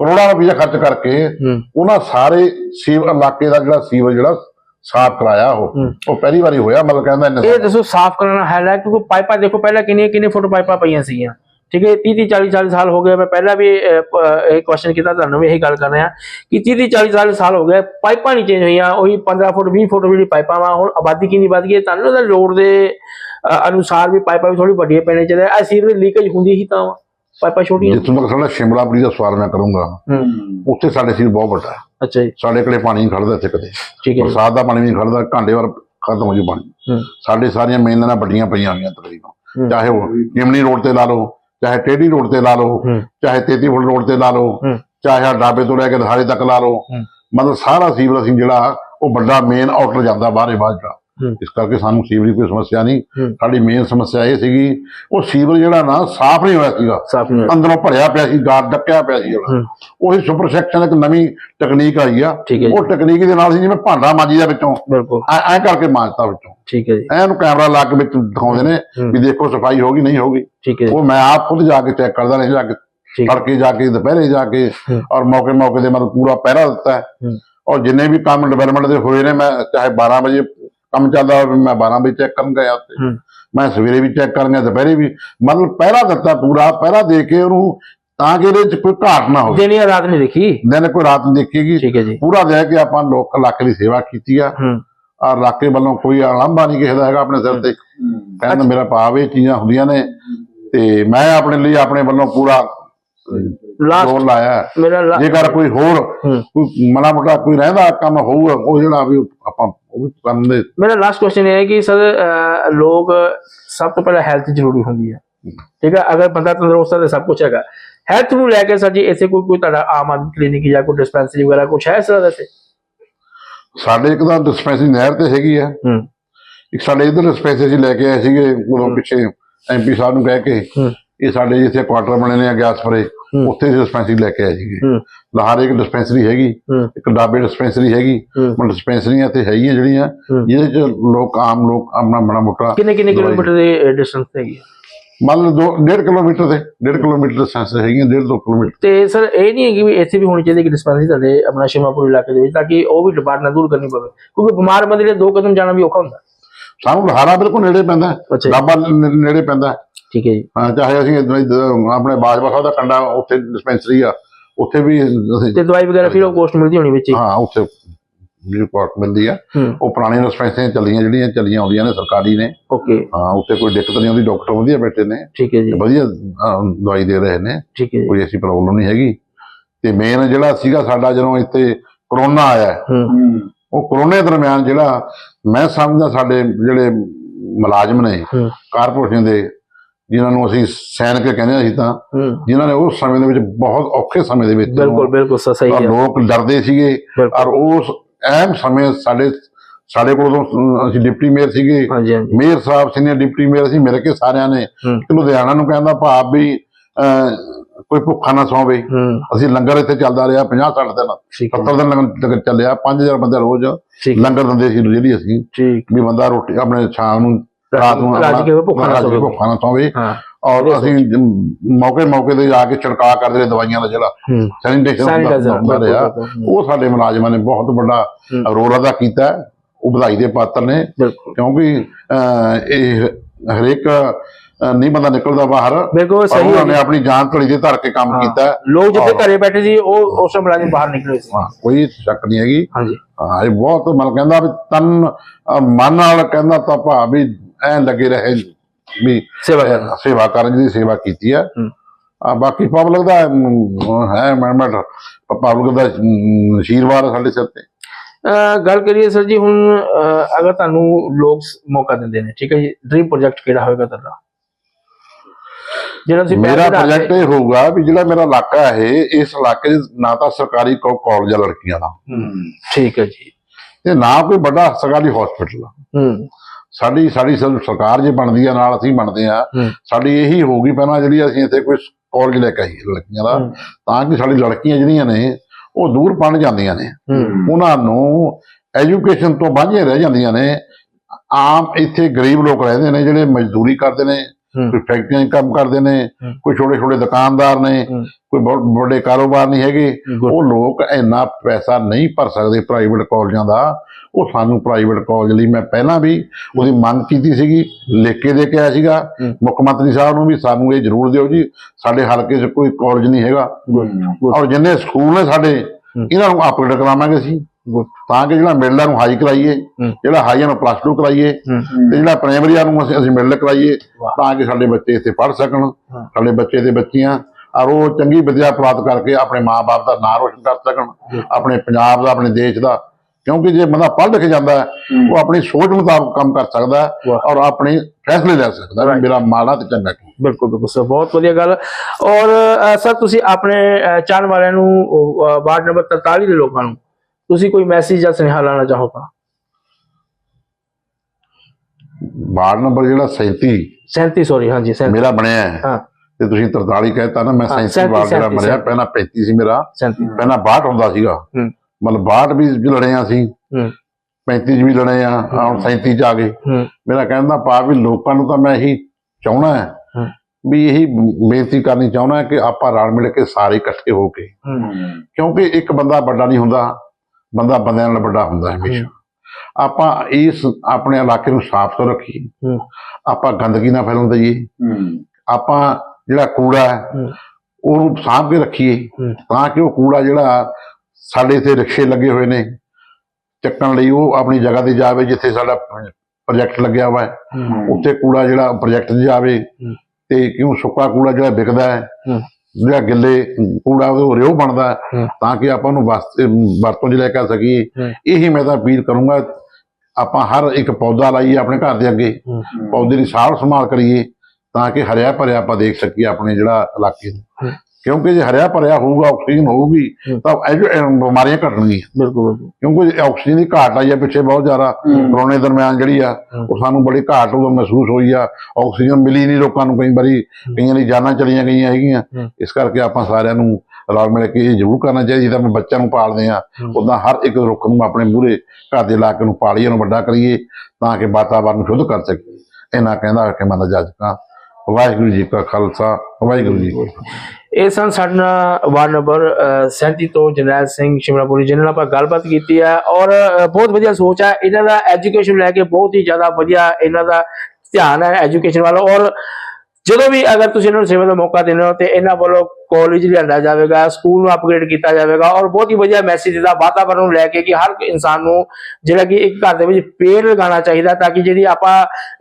[SPEAKER 1] ਕਰੋੜਾਂ ਰੁਪਏ ਖਰਚ ਕਰਕੇ ਉਹਨਾਂ ਸਾਰੇ ਸੀਵਰ ਇਲਾਕੇ ਦਾ ਜਿਹੜਾ ਸੀਵਰ ਜਿਹੜਾ ਸਾਫ਼ ਕਰਾਇਆ ਉਹ। ਉਹ ਪਹਿਲੀ ਵਾਰੀ ਹੋਇਆ ਮਤਲਬ ਕਹਿੰਦਾ
[SPEAKER 2] ਇਹ। ਦੱਸੋ ਸਾਫ਼ ਕਰਨਾ ਹੈ ਲੈ ਕਿਉਂਕਿ ਪਾਈਪਾਂ ਦੇਖੋ ਪਹਿਲਾਂ ਕਿੰਨੀਆਂ ਕਿੰਨੇ ਫੁੱਟ ਪਾਈਪਾਂ ਪਈਆਂ ਸੀਗੀਆਂ ਠੀਕ ਹੈ 30 30 40 40 ਸਾਲ ਹੋ ਗਏ ਮੈਂ ਪਹਿਲਾਂ ਵੀ ਇਹ ਕੁਐਸਚਨ ਕੀਤਾ ਤੁਹਾਨੂੰ ਵੀ ਇਹੀ ਗੱਲ ਕਰ ਰਿਹਾ ਕਿ 30 30 40 40 ਸਾਲ ਹੋ ਗਏ ਪਾਈਪਾਂ ਨਹੀਂ ਚੇਂਜ ਹੋਈਆਂ। ਉਹੀ 15 ਫੁੱਟ 20 ਫੁੱਟ ਜਿਹੜੀ ਪਾਈਪਾਂ ਵਾ ਹੁਣ ਆਬਾਦੀ ਕਿੰਨੀ ਵੱਧ ਗਈ ਹੈ? ਤੁਹਾਨੂੰ ਉਹਦਾ ਲੋੜ ਦੇ ਅਨੁਸਾਰ ਵੀ ਪਾਈਪਾਂ ਵੀ ਥੋੜੀ ਵੱਡੀਆਂ ਪੈਣੇ ਚਾਹੀਦੇ ਆ ਸੀਵਰੇਜ ਲੀਕੇਜ ਹੁੰਦੀ ਹੀ ਤਾਂ। ਪਾਈਪਾਂ ਛੋਟੀਆਂ
[SPEAKER 1] ਜਿੱਥੋਂ ਤੱਕ ਸਾਡਾ ਸ਼ਿਮਲਾ ਬਰੀ ਦਾ ਸਵਾਲ ਮੈਂ ਕਰੂੰਗਾ ਉੱਥੇ ਸਾਡੇ ਸੀਵਰ ਬਹੁਤ ਵੱਡਾ
[SPEAKER 2] ਅੱਛਾ ਜੀ।
[SPEAKER 1] ਸਾਡੇ ਕੋਲੇ ਪਾਣੀ ਨਹੀਂ ਖੜਦਾ ਇੱਥੇ ਕਦੇ।
[SPEAKER 2] ਠੀਕ ਹੈ
[SPEAKER 1] ਬਰਸਾਤ ਦਾ ਪਾਣੀ ਵੀ ਨਹੀਂ ਖੜਦਾ ਘਾਂਡੇ ਵਾਰ ਖਤਮ ਹੋ ਜੂ ਪਾਣੀ। ਸਾਡੇ ਸਾਰੀਆਂ ਮੇਨ ਨਾਲ ਵੱਡੀਆਂ ਪਈਆਂ ਹੋਈਆਂ ਤਕਰੀਬਨ। ਚਾਹੇ ਉਹ ਜਿਮਨੀ ਰੋਡ ਤੇ ਲਾ ਲਓ ਚਾਹੇ ਟੇਢੀ ਰੋਡ ਤੇ ਲਾ ਲਓ ਚਾਹੇ 33 ਫੁੱਟ ਰੋਡ ਤੇ ਲਾ ਲਓ। ਚਾਹੇ ਡਾਬੇ ਤੋਂ ਲੈ ਕੇ ਦਹਾੜੇ ਤੱਕ ਲਾ ਲਓ। ਮਤਲਬ ਸਾਰਾ ਸੀਵਰ ਅਸੀਂ ਜਿਹੜਾ ਉਹ ਵੱਡਾ ਮੇਨ ਆਊਟਰ ਜਾਂਦਾ ਬਾਹਰੇ ਬਾਅਦ ਦਾ। ਇਸ ਕਰਕੇ ਸਾਨੂੰ ਸੀਵਰ ਦੀ ਕੋਈ ਸਮੱਸਿਆ ਨਹੀਂ। ਸਾਡੀ ਮੇਨ ਸਮੱਸਿਆ ਇਹ ਸੀਗੀ ਉਹ ਸੀਵਰ ਜਿਹੜਾ ਨਾ ਸਾਫ਼ ਨਹੀਂ ਹੋਇਆ ਸੀਗਾ।
[SPEAKER 2] ਨਹੀਂ।
[SPEAKER 1] ਅੰਦਰੋਂ ਭਰਿਆ ਪਿਆ ਸੀ ਗਾਰ ਡੱਕਿਆ ਪਿਆ ਸੀ ਜਿਹੜਾ ਉਹੀ ਸੁਪਰ ਸੈਕਸ਼ਨ ਇੱਕ ਨਵੀਂ ਟੈਕਨੀਕ ਆਈ ਆ। ਉਹ ਟੈਕਨੀਕ ਦੇ ਨਾਲ ਸੀ ਜਿਵੇਂ ਭਾਂਡਾ ਮਾਜੀ ਦਾ ਵਿੱਚੋਂ ਐ ਐਂ ਕਰਕੇ ਮਾਂਜਤਾ ਵਿੱਚੋਂ।
[SPEAKER 2] ਠੀਕ ਹੈ ਜੀ।
[SPEAKER 1] ਐਨ ਕੈਮਰਾ ਲਾ ਕੇ ਵਿੱਚ ਦਿਖਾਉਂਦੇ ਨੇ। ਵੀ ਦੇਖੋ ਸਫ਼ਾਈ ਹੋ ਗਈ ਨਹੀਂ ਹੋ ਗਈ।
[SPEAKER 2] ਠੀਕ ਹੈ ਜੀ।
[SPEAKER 1] ਉਹ ਮੈਂ ਆਪ ਖੁਦ ਜਾ ਕੇ ਚੈੱਕ ਕਰਦਾ ਰਿਹਾ ਜਾ ਕੇ ਤੜਕੇ ਜਾ ਕੇ ਦੁਪਹਿਰੇ ਜਾ ਕੇ। ਔਰ ਮੌਕੇ ਮੌਕੇ ਤੇ ਮਤਲਬ ਪੂਰਾ ਪਹਿਰਾ ਦਿੱਤਾ ਹੂੰ। ਔਰ ਜਿੰਨੇ ਵੀ ਕੰਮ ਡਿਵੈਲਪਮੈਂਟ ਦੇ ਹੋਏ ਨੇ ਮੈਂ ਚਾਹੇ 12 ਵਜੇ ਕੰਮ ਚੱਲਦਾ ਹੋਵੇ ਮੈਂ 12 ਵਜੇ ਚੈੱਕ ਕਰਨ ਗਿਆ
[SPEAKER 2] ਹੂੰ।
[SPEAKER 1] ਮੈਂ ਸਵੇਰੇ ਵੀ ਚੈੱਕ ਕਰਨ ਗਿਆ ਦੁਪਹਿਰੇ ਵੀ। ਮਤਲਬ ਪਹਿਰਾ ਦਿੱਤਾ ਪੂਰਾ ਪਹਿਰਾ ਦੇ ਕੇ ਉਹਨੂੰ ਤਾਂ ਕਿ ਇਹਦੇ ਚ ਕੋਈ ਘਾਟ ਨਾ ਹੋਵੇ।
[SPEAKER 2] ਦਿਨ ਰਾਤ ਨਹੀਂ ਦੇਖੀ?
[SPEAKER 1] ਦਿਨ ਕੋਈ ਰਾਤ ਨਹੀਂ ਦੇਖੇਗੀ। ਪੂਰਾ ਦੇ ਕੇ ਆਪਾਂ ਲੋਕ ਇਲਾਕੇ ਦੀ ਸੇਵਾ ਕੀਤੀ ਆ। ਔਰ ਇਲਾਕੇ ਵੱਲੋਂ ਕੋਈ ਆਲੰਬਾ ਨਹੀਂ ਕਿਸੇ ਦਾ ਹੈਗਾ ਆਪਣੇ ਸਿਰ ਤੇ। ਕਹਿੰਦਾ ਮੇਰਾ ਭਾਵ ਇਹ ਚੀਜ਼ਾਂ ਹੁੰਦੀਆਂ ਨੇ। ਤੇ ਮੈਂ ਆਪਣੇ ਲਈ ਆਪਣੇ ਵੱਲੋਂ ਪੂਰਾ
[SPEAKER 2] ਲਾਸਟ
[SPEAKER 1] ਲਾਇਆ। ਜੇਕਰ ਕੋਈ ਹੋਰ। ਕੋਈ ਮਾੜਾ ਮੋਟਾ ਕੋਈ ਰਹਿੰਦਾ ਕੰਮ ਹੋਊਗਾ ਉਹ ਜਿਹੜਾ ਵੀ ਆਪਾਂ ਉਹ ਵੀ ਦੇ
[SPEAKER 2] ਮੇਰਾ ਲਾਸਟ ਕੁਐਸਚਨ ਇਹ ਹੈ ਕਿ ਸਰ ਅਹ, ਲੋਕ ਸਭ ਤੋਂ ਪਹਿਲਾਂ ਹੈਲਥ ਜ਼ਰੂਰੀ ਹੁੰਦੀ ਹੈ। ਠੀਕ ਹੈ ਅਗਰ ਬੰਦਾ ਤੰਦਰੁਸਤ ਹੈ ਤਾਂ ਸਭ ਕੁਝ ਹੈਗਾ। ਹੈਲਥ ਨੂੰ ਲੈ ਕੇ ਸਰ ਜੀ ਇੱਥੇ ਕੋਈ ਕੋਈ ਤੁਹਾਡਾ ਆਮ ਆਦਮੀ ਕਲੀਨਿਕ ਜਾਂ ਕੋਈ ਡਿਸਪੈਂਸਰੀ ਵਗੈਰਾ ਕੁਝ ਹੈ ਇਸ ਤਰ੍ਹਾਂ ਦਾ ਇੱਥੇ?
[SPEAKER 1] ਸਾਡੇ ਇੱਕ ਤਾਂ ਡਿਸਪੈਂਸਰੀ ਨਹਿਰ ਤੇ ਹੈਗੀ ਆ।
[SPEAKER 2] ਹੂੰ।
[SPEAKER 1] ਇੱਕ ਸਾਡੇ ਇਧਰ ਡਿਸਪੈਂਸਰੀ ਲੈ ਕੇ ਆਏ ਸੀਗੇ ਉਦੋਂ ਪਿੱਛੇ ਐਮਪੀ ਸਾਹਿਬ ਨੂੰ ਕਹਿ ਕੇ।
[SPEAKER 2] ਹੂੰ।
[SPEAKER 1] ਇਹ ਸਾਡੇ ਜਿੱਥੇ ਕੁਆਟਰ ਬਣੇ ਨੇ ਆ ਗਿਆਸਪੁਰੇ। ਉੱਥੇ ਡਿਸਪੈਂਸਰੀ ਲੈ ਕੇ ਆਏ ਸੀਗੇ। ਲਾਹੌਰ ਇੱਕ ਡਿਸਪੈਂਸਰੀ ਹੈਗੀ ਇੱਕ ਡਾਬੇ ਡਿਸਪੈਂਸਰੀ ਹੈਗੀ। ਮਤਲਬ ਡਿਸਪੈਂਸਰੀਆਂ ਤੇ ਹੈਗੀਆਂ ਜਿਹੜੀਆਂ। ਜਿਹਦੇ ਚ ਲੋਕ ਆਮ ਲੋਕ ਆਪਣਾ ਮਾੜਾ ਮੋਟਾ
[SPEAKER 2] ਕਿੰਨੇ ਕਿੰਨੇ ਕਿਲੋਮੀਟਰ ਦੀ ਡਿਸਟੈਂਸ ਹੈਗੀ ਹੈ?
[SPEAKER 1] ਮੰਨ ਲਓ ਦੋ 1.5 ਕਿਲੋਮੀਟਰ ਤੇ 1.5 ਕਿਲੋਮੀਟਰ ਡਿਸਟੈਂਸ ਹੈਗੀਆਂ 1.5 2 ਕਿਲੋਮੀਟਰ।
[SPEAKER 2] ਤੇ ਸਰ ਇਹ ਨਹੀਂ ਹੈ ਕਿ ਵੀ ਇੱਥੇ ਵੀ ਹੋਣੀ ਚਾਹੀਦੀ ਕਿ ਡਿਸਪੈਂਸਰੀ ਤੁਹਾਡੇ ਆਪਣਾ ਸ਼ਿਮਾਪੁਰ ਇਲਾਕੇ ਦੇ ਵਿੱਚ ਤਾਂ ਕਿ ਉਹ ਵੀ ਡਿਪਾਰਟ ਨਾ ਦੂਰ ਕਰਨੀ ਪਵੇ। ਕਿਉਂਕਿ ਬਿਮਾਰ ਬੰਦੇ ਲਈ ਦੋ ਕਦਮ ਜਾਣਾ ਵੀ ਔਖਾ ਹੁੰਦਾ।
[SPEAKER 1] ਸਾਨੂੰ ਲਹਾਰਾ ਬਿਲਕੁਲ ਨੇੜੇ ਪੈਂਦਾ ਹੈ।
[SPEAKER 2] ਅੱਛਾ ਜੀ।
[SPEAKER 1] ਨ- ਨੇੜੇ ਪੈਂਦਾ ਹੈ।
[SPEAKER 2] ਠੀਕ ਹੈ ਜੀ।
[SPEAKER 1] ਹਾਂ, ਚਾਹੇ ਅਸੀਂ ਆਪਣੇ ਬਾਜਵਾ ਸਾਹਿਬ ਦਾ ਕੰਡਾ ਉੱਥੇ ਡਿਸਪੈਂਸਰੀ ਆ ਉੱਥੇ ਵੀ ਅਸੀਂ
[SPEAKER 2] ਤੇ ਦਵਾਈ ਵਗੈਰਾ ਫਿਰ ਉਹ ਕੋਸਟ ਮਿਲਦੀ ਹੋਣੀ ਵਿੱਚ ਹੀ?
[SPEAKER 1] ਹਾਂ ਉੱਥੇ ਰਿਪੋਰਟ ਮਿਲਦੀ ਆ।
[SPEAKER 2] ਹੂੰ।
[SPEAKER 1] ਉਹ ਪੁਰਾਣੀਆਂ ਡਿਸਪੈਂਸਰੀਆਂ ਚੱਲੀਆਂ ਜਿਹੜੀਆਂ ਚੱਲੀਆਂ ਆਉਂਦੀਆਂ ਨੇ ਸਰਕਾਰੀ ਨੇ।
[SPEAKER 2] ਓਕੇ।
[SPEAKER 1] ਹਾਂ ਉੱਥੇ ਕੋਈ ਦਿੱਕਤ ਨਹੀਂ ਆਉਂਦੀ ਡਾਕਟਰ ਵਧੀਆ ਬੈਠੇ ਨੇ।
[SPEAKER 2] ਠੀਕ ਹੈ ਜੀ।
[SPEAKER 1] ਵਧੀਆ ਅਹ, ਦਵਾਈ ਦੇ ਰਹੇ ਨੇ।
[SPEAKER 2] ਠੀਕ ਹੈ ਜੀ।
[SPEAKER 1] ਕੋਈ ਐਸੀ ਪ੍ਰੋਬਲਮ ਨਹੀਂ ਹੈਗੀ। ਤੇ ਮੇਨ ਜਿਹੜਾ ਸੀਗਾ ਸਾਡਾ ਜਦੋਂ ਇੱਥੇ ਕਰੋਨਾ ਆਇਆ
[SPEAKER 2] ਹੂੰ।
[SPEAKER 1] ਉਹ ਕਰੋਨੇ ਦਰਮਿਆਨ ਜਿਹੜਾ ਮੈਂ ਸਮਝਦਾ ਸਾਡੇ ਜਿਹੜੇ ਮੁਲਾਜ਼ਮ ਨੇ ਕਾਰਪੋਰੇਸ਼ਨ ਦੇ ਜਿਨ੍ਹਾਂ ਨੂੰ ਅਸੀਂ ਸੈਨਿਕ ਕਹਿੰਦੇ ਅਸੀਂ ਤਾਂ ਜਿਨ੍ਹਾਂ ਨੇ ਉਸ ਸਮੇਂ ਦੇ ਵਿੱਚ ਬਹੁਤ ਔਖੇ ਸਮੇਂ ਦੇ ਵਿੱਚ
[SPEAKER 2] ਬਿਲਕੁਲ ਬਿਲਕੁਲ ਸ- ਸਹੀ ਹੈ
[SPEAKER 1] ਲੋਕ ਡਰਦੇ ਸੀਗੇ ਔਰ ਉਸ ਅਹਿਮ ਸਮੇਂ ਸਾਡੇ ਸਾਡੇ ਕੋਲ ਉਦੋਂ ਅਸੀਂ ਡਿਪਟੀ ਮੇਅਰ ਸੀਗੇ। ਮੇਅਰ ਸਾਹਿਬ ਸੀਨੀਅਰ ਡਿਪਟੀ ਮੇਅਰ ਅਸੀਂ ਮਿਲ ਕੇ ਸਾਰਿਆਂ ਨੇ। ਲੁਧਿਆਣਾ ਨੂੰ ਕਹਿੰਦਾ ਭਾਵ ਵੀ ਕੋਈ ਭੁੱਖਾ ਨਾ ਸੌਵੇ ਅਸੀਂ ਲੰਗਰ ਇੱਥੇ ਚੱਲਦਾ ਰਿਹਾ 50 60 ਦਿਨ।
[SPEAKER 2] ਠੀਕ ਹੈ।
[SPEAKER 1] 70 ਦਿਨ ਲੰਗਰ ਚੱਲਿਆ 5000 ਬੰਦਾ ਰੋਜ਼ ਲੰਗਰ ਦਿੰਦੇ ਸੀ ਜਿਹੜੀ ਅਸੀਂ। ਵੀ ਬੰਦਾ ਰੋਟੀ ਆਪਣੇ ਸ਼ਾਮ ਨੂੰ ਰਾਤ ਨੂੰ
[SPEAKER 2] ਭੁੱਖਾ ਨਾ ਸੋਵੇ।
[SPEAKER 1] ਭੁੱਖਾ ਨਾ ਸੌਵੇ।
[SPEAKER 2] ਹਾਂ।
[SPEAKER 1] ਔਰ ਅਸੀਂ ਮੌਕੇ ਮੌਕੇ ਤੇ ਜਾ ਕੇ ਛਿੜਕਾ ਕਰਦੇ ਰਹੇ ਦਵਾਈਆਂ ਦਾ ਜਿਹੜਾ ਸੈਨੀਟੇਸ਼ਨ ਹੁੰਦਾ ਰਿਹਾ। ਉਹ ਸਾਡੇ ਮੁਲਾਜ਼ਮਾਂ ਨੇ ਬਹੁਤ ਵੱਡਾ। ਰੋਲ ਅਦਾ ਕੀਤਾ। ਉਹ ਵਧਾਈ ਦੇ ਪਾਤਰ ਨੇ। ਕਿਉਂਕਿ ਇਹ ਹਰੇਕ ਨਹੀਂ ਬੰਦਾ ਨਿਕਲਦਾ ਬਾਹਰ।
[SPEAKER 2] ਬਿਲਕੁਲ ਸਹੀ
[SPEAKER 1] ਉਹਨਾਂ ਨੇ। ਆਪਣੀ ਜਾਨ ਧੜੀ ਤੇ ਧਰ ਕੇ ਕੰਮ। ਕੀਤਾ।
[SPEAKER 2] ਲੋਕ ਜਿੱਥੇ ਘਰੇ ਬੈਠੇ ਸੀ ਉਹ ਉਸ ਮੁਲਾਜ਼ਮ ਬਾਹਰ ਨਿਕਲੇ ਸੀ।
[SPEAKER 1] ਹਾਂ, ਕੋਈ ਸ਼ੱਕ ਨਹੀਂ ਹੈਗੀ।
[SPEAKER 2] ਹਾਂਜੀ।
[SPEAKER 1] ਹਾਂ ਇਹ ਬਹੁਤ ਮਨ ਕਹਿੰਦਾ ਵੀ ਤਨ ਮਨ ਨਾਲ ਕਹਿੰਦਾ ਤਾਂ ਭਾ ਵੀ ਐ ਲੱਗੇ ਰਹੇ ਵੀ
[SPEAKER 2] ਸੇਵਾ ਕਰਨਾ।
[SPEAKER 1] ਸੇਵਾ ਕਰਨ ਦੀ ਸੇਵਾ ਕੀਤੀ ਹੈ।
[SPEAKER 2] ਹੂੰ।
[SPEAKER 1] ਆ ਬਾਕੀ ਪਬਲਿਕ ਦਾ ਹੈ ਮੈਂਬਰ ਪਬਲਿਕ ਦਾ ਹੈ ਸਾਡੇ ਸਿਰ ਤੇ।
[SPEAKER 2] ਗੱਲ ਕਰੀਏ ਸਰ ਜੀ ਹੁਣ ਅਗਰ ਤੁਹਾਨੂੰ ਲੋਕ ਮੌਕਾ ਦਿੰਦੇ ਨੇ ਠੀਕ ਹੈ ਜੀ ਡ੍ਰੀਮ ਪ੍ਰੋਜੈਕਟ ਕਿਹੜਾ ਹੋਵੇਗਾ ਤੁਹਾਡਾ? ਜਿਹੜਾ ਤੁਸੀਂ
[SPEAKER 1] ਮੇਰਾ ਪ੍ਰੋਜੈਕਟ ਇਹ ਹੋਊਗਾ ਵੀ ਜਿਹੜਾ ਮੇਰਾ ਇਲਾਕਾ ਹੈ ਇਸ ਇਲਾਕੇ 'ਚ ਨਾ ਤਾਂ ਸਰਕਾਰੀ ਕੋ ਕਾਲਜ ਆ ਲੜਕੀਆਂ ਦਾ।
[SPEAKER 2] ਹੂੰ, ਠੀਕ ਹੈ ਜੀ।
[SPEAKER 1] ਤੇ ਨਾ ਕੋਈ ਵੱਡਾ ਸਰਕਾਰੀ ਹਸਪੀਟਲ ਆ।
[SPEAKER 2] ਹੂੰ।
[SPEAKER 1] ਸਾਡੀ ਸਾਡੀ ਸਰ- ਸਰਕਾਰ ਜੇ ਬਣਦੀ ਆ ਨਾਲ ਅਸੀਂ ਬਣਦੇ ਆ ਸਾਡੀ ਇਹੀ ਹੋਊਗੀ ਪਹਿਲਾਂ ਜਿਹੜੀ ਅਸੀਂ ਇੱਥੇ ਕੋਈ ਕਾਲਜ ਲੈ ਕੇ ਆਈਏ ਲੜਕੀਆਂ ਦਾ ਤਾਂ ਕਿ ਸਾਡੀ ਲੜਕੀਆਂ ਜਿਹੜੀਆਂ ਨੇ ਉਹ ਦੂਰ ਪੜਨ ਜਾਂਦੀਆਂ ਨੇ। ਉਹਨਾਂ ਨੂੰ ਐਜੂਕੇਸ਼ਨ ਤੋਂ ਵਾਂਝੇ ਰਹਿ ਜਾਂਦੀਆਂ ਨੇ। ਆਮ ਇੱਥੇ ਗਰੀਬ ਲੋਕ ਰਹਿੰਦੇ ਨੇ ਜਿਹੜੇ ਮਜ਼ਦੂਰੀ ਕਰਦੇ ਨੇ। ਕੋਈ ਫੈਕਟਰੀਆਂ 'ਚ ਕੰਮ ਕਰਦੇ ਨੇ। ਕੋਈ ਛੋਟੇ ਛੋਟੇ ਦੁਕਾਨਦਾਰ ਨੇ। ਕੋਈ ਵੱਡੇ ਕਾਰੋਬਾਰ ਨਹੀਂ ਹੈਗੇ. ਉਹ ਲੋਕ ਇੰਨਾ ਪੈਸਾ ਨਹੀਂ ਭਰ ਸਕਦੇ ਪ੍ਰਾਈਵੇਟ ਕਾਲਜਾਂ ਦਾ ਉਹ ਸਾਨੂੰ ਪ੍ਰਾਈਵੇਟ ਕਾਲਜ ਲਈ ਮੈਂ ਪਹਿਲਾਂ ਵੀ ਉਹਦੀ ਮੰਗ ਕੀਤੀ ਸੀਗੀ ਲਿਖ ਕੇ ਦੇ ਕੇ ਆਇਆ ਸੀਗਾ। ਮੁੱਖ ਮੰਤਰੀ ਸਾਹਿਬ ਨੂੰ ਵੀ ਸਾਨੂੰ ਇਹ ਜ਼ਰੂਰ ਦਿਓ ਜੀ ਸਾਡੇ ਹਲਕੇ 'ਚ ਕੋਈ ਕਾਲਜ ਨਹੀਂ ਹੈਗਾ. ਔਰ ਜਿੰਨੇ ਸਕੂਲ ਨੇ ਸਾਡੇ। ਇਹਨਾਂ ਨੂੰ ਅਪਗ੍ਰੇਡ ਕਰਾਵਾਂਗੇ ਅਸੀਂ. ਤਾਂ ਕਿ ਜਿਹੜਾ ਮਿਡਲਾਂ ਨੂੰ ਹਾਈ ਕਰਾਈਏ। ਜਿਹੜਾ ਹਾਈਆਂ ਨੂੰ ਪਲੱਸ 2 ਕਰਾਈਏ ਤੇ ਜਿਹੜਾ ਪ੍ਰਾਇਮਰੀਆਂ ਨੂੰ ਅਸੀਂ ਅਸੀਂ ਮਿਡਲ ਕਰਾਈਏ। ਤਾਂ ਕਿ ਸਾਡੇ ਬੱਚੇ ਇੱਥੇ ਪੜ੍ਹ ਸਕਣ। ਸਾਡੇ ਬੱਚੇ ਤੇ ਬੱਚੀਆਂ ਔਰ ਉਹ ਚੰਗੀ ਵਿਦਿਆ ਪ੍ਰਾਪਤ ਕਰਕੇ ਆਪਣੇ ਮਾਪੇ ਦਾ ਨਾਂ ਰੋਸ਼ਨ ਕਰ ਸਕਣ। ਆਪਣੇ ਪੰਜਾਬ ਦਾ ਆਪਣੇ ਦੇਸ਼ ਦਾ ਕਿਉਂਕਿ ਜੇ ਬੰਦਾ ਪੜ੍ਹ ਲਿਖ ਜਾਂਦਾ ਉਹ ਆਪਣੀ ਸੋਚ ਮੁਤਾਬਕ ਕੰਮ ਕਰ ਸਕਦਾ। ਔਰ ਆਪਣੇ ਫੈਸਲੇ ਲੈ ਸਕਦਾ. ਮੇਰਾ ਮਾੜਾ ਤੇ ਚੰਗਾ ਕੀ
[SPEAKER 2] ਬਿਲਕੁਲ ਬਿਲਕੁਲ ਸਰ ਬਹੁਤ ਵਧੀਆ ਗੱਲ ਔਰ ਸਰ ਤੁਸੀਂ ਆਪਣੇ ਚਾਹਣ ਵਾਲਿਆਂ ਨੂੰ ਵਾਰਡ ਨੰਬਰ 43 ਦੇ ਲੋਕਾਂ ਨੂੰ ਤੁਸੀਂ ਕੋਈ ਮੈਸੇਜ ਜਾਂ ਸੁਨੇਹਾ ਲਾਣਾ ਚਾਹੋ ਤਾਂ?
[SPEAKER 1] ਵਾਰਡ ਨੰਬਰ ਜਿਹੜਾ 37
[SPEAKER 2] 37 ਸੌਰੀ ਹਾਂਜੀ 37
[SPEAKER 1] ਮੇਰਾ ਬਣਿਆ ਹੈ।
[SPEAKER 2] ਹਾਂ।
[SPEAKER 1] ਤੇ ਤੁਸੀਂ 43 ਕਹਿਤਾ ਨਾ ਮੈਂ
[SPEAKER 2] ਹਾਂ,
[SPEAKER 1] 37 ਵਾਰਡ ਜਿਹੜਾ
[SPEAKER 2] 37
[SPEAKER 1] ਬਣਿਆ ਪਹਿਲਾਂ 35 ਸੀ ਮੇਰਾ।
[SPEAKER 2] 37
[SPEAKER 1] ਪਹਿਲਾਂ 62 ਹੁੰਦਾ ਸੀਗਾ। ਮਤਲਬ 62 ਵੀ ਲੜੇ ਆ
[SPEAKER 2] ਹੂੰ।
[SPEAKER 1] 35 ਚ ਵੀ ਲੜੇ ਆ ਹੁਣ 37 ਚ ਆ ਗਏ। ਮੇਰਾ ਕਹਿਣ ਦਾ ਭਾਵ ਵੀ ਲੋਕਾਂ ਨੂੰ ਤਾਂ ਮੈਂ ਇਹੀ ਚਾਹਣਾ ਹੈ ਵੀ ਇਹੀ ਬੇਨਤੀ ਕਰਨੀ ਚਾਹਣਾ ਹੈ ਕਿ ਆਪਾਂ ਰਲ ਮਿਲ ਕੇ ਸਾਰੇ ਇਕੱਠੇ ਹੋ ਕੇ। ਕਿਉਂਕਿ ਇੱਕ ਬੰਦਾ ਵੱਡਾ ਨਹੀਂ ਹੁੰਦਾ। ਬੰਦਾ ਬੰਦਿਆਂ ਨਾਲ ਵੱਡਾ ਹੁੰਦਾ ਹੈ ਹਮੇਸ਼ਾ। ਆਪਾਂ ਇਸ ਆਪਣੇ ਇਲਾਕੇ ਨੂੰ ਸਾਫ਼ ਤੋਂ ਰੱਖੀਏ। ਆਪਾਂ ਗੰਦਗੀ ਨਾ ਫੈਲਣ ਦਈਏ। ਆਪਾਂ ਜਿਹੜਾ ਕੂੜਾ ਹੈ ਉਹਨੂੰ ਸਾਂਭ ਕੇ ਰੱਖੀਏ। ਤਾਂ ਕਿ ਉਹ ਕੂੜਾ ਜਿਹੜਾ ਸਾਡੇ ਇੱਥੇ ਰਿਕਸ਼ੇ ਲੱਗੇ ਹੋਏ ਨੇ ਚੱਕਣ ਲਈ ਉਹ ਆਪਣੀ ਜਗ੍ਹਾ ਤੇ ਜਾਵੇ ਜਿੱਥੇ ਸਾਡਾ ਪ੍ਰੋਜੈਕਟ ਲੱਗਿਆ ਹੋਇਆ ਹੈ। ਉੱਥੇ ਕੂੜਾ ਜਿਹੜਾ ਪ੍ਰੋਜੈਕਟ 'ਚ ਜਾਵੇ। ਤੇ ਕਿਉਂ ਸੁੱਕਾ ਕੂੜਾ ਜਿਹੜਾ ਵਿਕਦਾ ਹੂੰ। ਜਿਹੜਾ ਗਿੱਲੇ ਕੂੜਾ ਉਹ ਰਿਓ ਬਣਦਾ। ਤਾਂ ਕਿ ਆਪਾਂ ਉਹਨੂੰ ਵਸਤ- ਵਰਤੋਂ 'ਚ ਲੈ ਕੇ ਆ ਸਕੀਏ। ਇਹੀ ਮੈਂ ਤਾਂ ਅਪੀਲ ਕਰੂੰਗਾ ਆਪਾਂ ਹਰ ਇੱਕ ਪੌਦਾ ਲਾਈਏ ਆਪਣੇ ਘਰ ਦੇ ਅੱਗੇ ਪੌਦੇ ਦੀ ਸਾਂਭ ਸੰਭਾਲ ਕਰੀਏ ਤਾਂ ਕਿ ਹਰਿਆ ਭਰਿਆ ਆਪਾਂ ਦੇਖ ਸਕੀਏ ਆਪਣੇ ਜਿਹੜਾ ਇਲਾਕੇ ਨੂੰ। ਕਿਉਂਕਿ ਜੇ ਹਰਿਆ ਭਰਿਆ ਹੋਊਗਾ ਆਕਸੀਜਨ ਹੋਊਗੀ। ਤਾਂ ਇਹ ਜੋ, ਬਿਮਾਰੀਆਂ ਘਟਣਗੀਆਂ
[SPEAKER 2] ਬਿਲਕੁਲ
[SPEAKER 1] ਕਿਉਂਕਿ ਆਕਸੀਜਨ ਦੀ ਘਾਟ ਆਈ ਹੈ ਪਿੱਛੇ ਬਹੁਤ ਜ਼ਿਆਦਾ। ਕਰੋਨੇ ਦਰਮਿਆਨ ਜਿਹੜੀ ਆ। ਉਹ ਸਾਨੂੰ ਬੜੀ ਘਾਟ ਉਦੋਂ ਮਹਿਸੂਸ ਹੋਈ ਆ ਆਕਸੀਜਨ ਮਿਲੀ ਨਹੀਂ ਲੋਕਾਂ ਨੂੰ ਕਈ ਵਾਰੀ ਕਈਆਂ ਦੀ ਜਾਨਾਂ ਚਲੀਆਂ ਗਈਆਂ ਹੈਗੀਆਂ। ਇਸ ਕਰਕੇ ਆਪਾਂ ਸਾਰਿਆਂ ਨੂੰ ਰਲ ਮਿਲ ਕੇ ਇਹ ਜ਼ਰੂਰ ਕਰਨਾ ਚਾਹੀਦਾ ਜਿੱਦਾਂ ਆਪਾਂ ਬੱਚਿਆਂ ਨੂੰ ਪਾਲਦੇ ਆ। ਉਦਾਂ ਹਰ ਇੱਕ ਰੁੱਖ ਨੂੰ ਆਪਣੇ ਮੂਹਰੇ ਘਰ ਦੇ ਇਲਾਕੇ ਨੂੰ ਪਾਲੀਏ ਨੂੰ ਵੱਡਾ ਕਰੀਏ ਤਾਂ ਕਿ ਵਾਤਾਵਰਨ ਸ਼ੁੱਧ ਕਰ ਸਕੀਏ ਇਹਨਾਂ ਕਹਿੰਦਾ ਕਿ ਮੈਂ ਤਾਂ ਜੱਜ ਕਾ ਵਾਹਿਗੁਰੂ ਜੀ ਕਾ ਖਾਲਸਾ ਵਾਹਿਗੁਰੂ ਜੀ ਕੀ ਫਤਿਹ
[SPEAKER 2] ਇਹ ਸਨ ਸਾਡੇ ਨਾਲ ਵਾਰਡ ਨੰਬਰ ਅਹ, 37 ਤੋਂ ਜਰਨੈਲ ਸਿੰਘ ਸ਼ਿਮਲਾਪੁਰੀ ਜਿਹਨਾਂ ਨਾਲ ਆਪਾਂ ਗੱਲਬਾਤ ਕੀਤੀ ਹੈ ਔਰ ਬਹੁਤ ਵਧੀਆ ਸੋਚ ਹੈ। ਇਹਨਾਂ ਦਾ ਐਜੂਕੇਸ਼ਨ ਲੈ ਕੇ ਬਹੁਤ ਹੀ ਜ਼ਿਆਦਾ ਵਧੀਆ ਇਹਨਾਂ ਦਾ ਧਿਆਨ ਹੈ ਐਜੂਕੇਸ਼ਨ ਵੱਲ। ਔਰ ਜਦੋਂ ਵੀ ਅਗਰ ਤੁਸੀਂ ਇਹਨਾਂ ਨੂੰ ਸੇਵਾ ਦਾ ਮੌਕਾ ਦਿੰਦੇ ਹੋ ਤੇ ਇਹਨਾਂ ਵੱਲੋਂ ਕਾਲਜ ਲਿਆਂਦਾ ਜਾਵੇਗਾ ਸਕੂਲ ਨੂੰ ਅਪਗ੍ਰੇਡ ਕੀਤਾ ਜਾਵੇਗਾ ਔਰ ਬਹੁਤ ਹੀ ਵਧੀਆ ਮੈਸੇਜ ਦਾ ਵਾਤਾਵਰਣ ਨੂੰ ਲੈ ਕੇ ਕਿ ਹਰ ਇਨਸਾਨ ਨੂੰ ਜਿਹੜਾ ਕਿ ਇੱਕ ਘਰ ਦੇ ਵਿੱਚ ਪੇੜ ਲਗਾਉਣਾ ਚਾਹੀਦਾ ਤਾਂ ਕਿ ਜਿਹੜੀ ਆਪਾਂ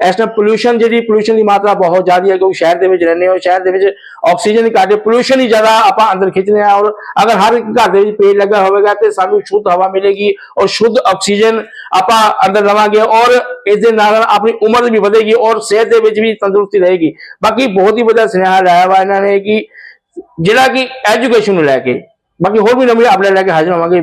[SPEAKER 2] ਇਸ ਟਾਈਮ ਪੋਲੂਸ਼ਨ ਜਿਹੜੀ ਪੋਲੂਸ਼ਨ ਦੀ ਮਾਤਰਾ ਬਹੁਤ ਜ਼ਿਆਦਾ ਹੈ, ਕਿਉਂਕਿ ਸ਼ਹਿਰ ਦੇ ਵਿੱਚ ਰਹਿੰਦੇ ਹੋ, ਸ਼ਹਿਰ ਦੇ ਵਿੱਚ ਆਕਸੀਜਨ ਦੀ ਘਾਟ ਪੋਲੂਸ਼ਨ ਹੀ ਜ਼ਿਆਦਾ ਆਪਾਂ ਅੰਦਰ ਖਿੱਚਦੇ ਆ ਔਰ ਅਗਰ ਹਰ ਇੱਕ ਘਰ ਦੇ ਵਿੱਚ ਪੇੜ ਲੱਗਾ ਹੋਵੇਗਾ ਤੇ ਸਾਨੂੰ ਸ਼ੁੱਧ ਹਵਾ ਮਿਲੇਗੀ ਔਰ ਸ਼ੁੱਧ ਆਕਸੀਜਨ ਆਪਾਂ ਅੰਦਰ ਲਵਾਂਗੇ ਔਰ ਇਸ ਦੇ ਨਾਲ ਨਾਲ ਆਪਣੀ ਉਮਰ ਵੀ ਵਧੇਗੀ ਔਰ ਸਿਹਤ ਦੇ ਵਿੱਚ ਵੀ ਤੰਦਰੁਸਤੀ ਰਹੇਗੀ। ਬਾਕੀ ਬਹੁਤ ਹੀ ਵਧੀਆ ਸੁਨੇਹਾ ਲਾਇਆ ਵਾ ਇਹਨਾਂ ਨੇ ਕਿ ਜਿਹੜਾ ਕਿ ਐਜੂਕੇਸ਼ਨ ਨੂੰ ਲੈ ਕੇ, ਬਾਕੀ ਹੋਰ ਵੀ ਨਵੀਂ ਆਪਣੇ ਲੈ ਕੇ ਹਾਜ਼ਰ ਹੋਵਾਂਗੇ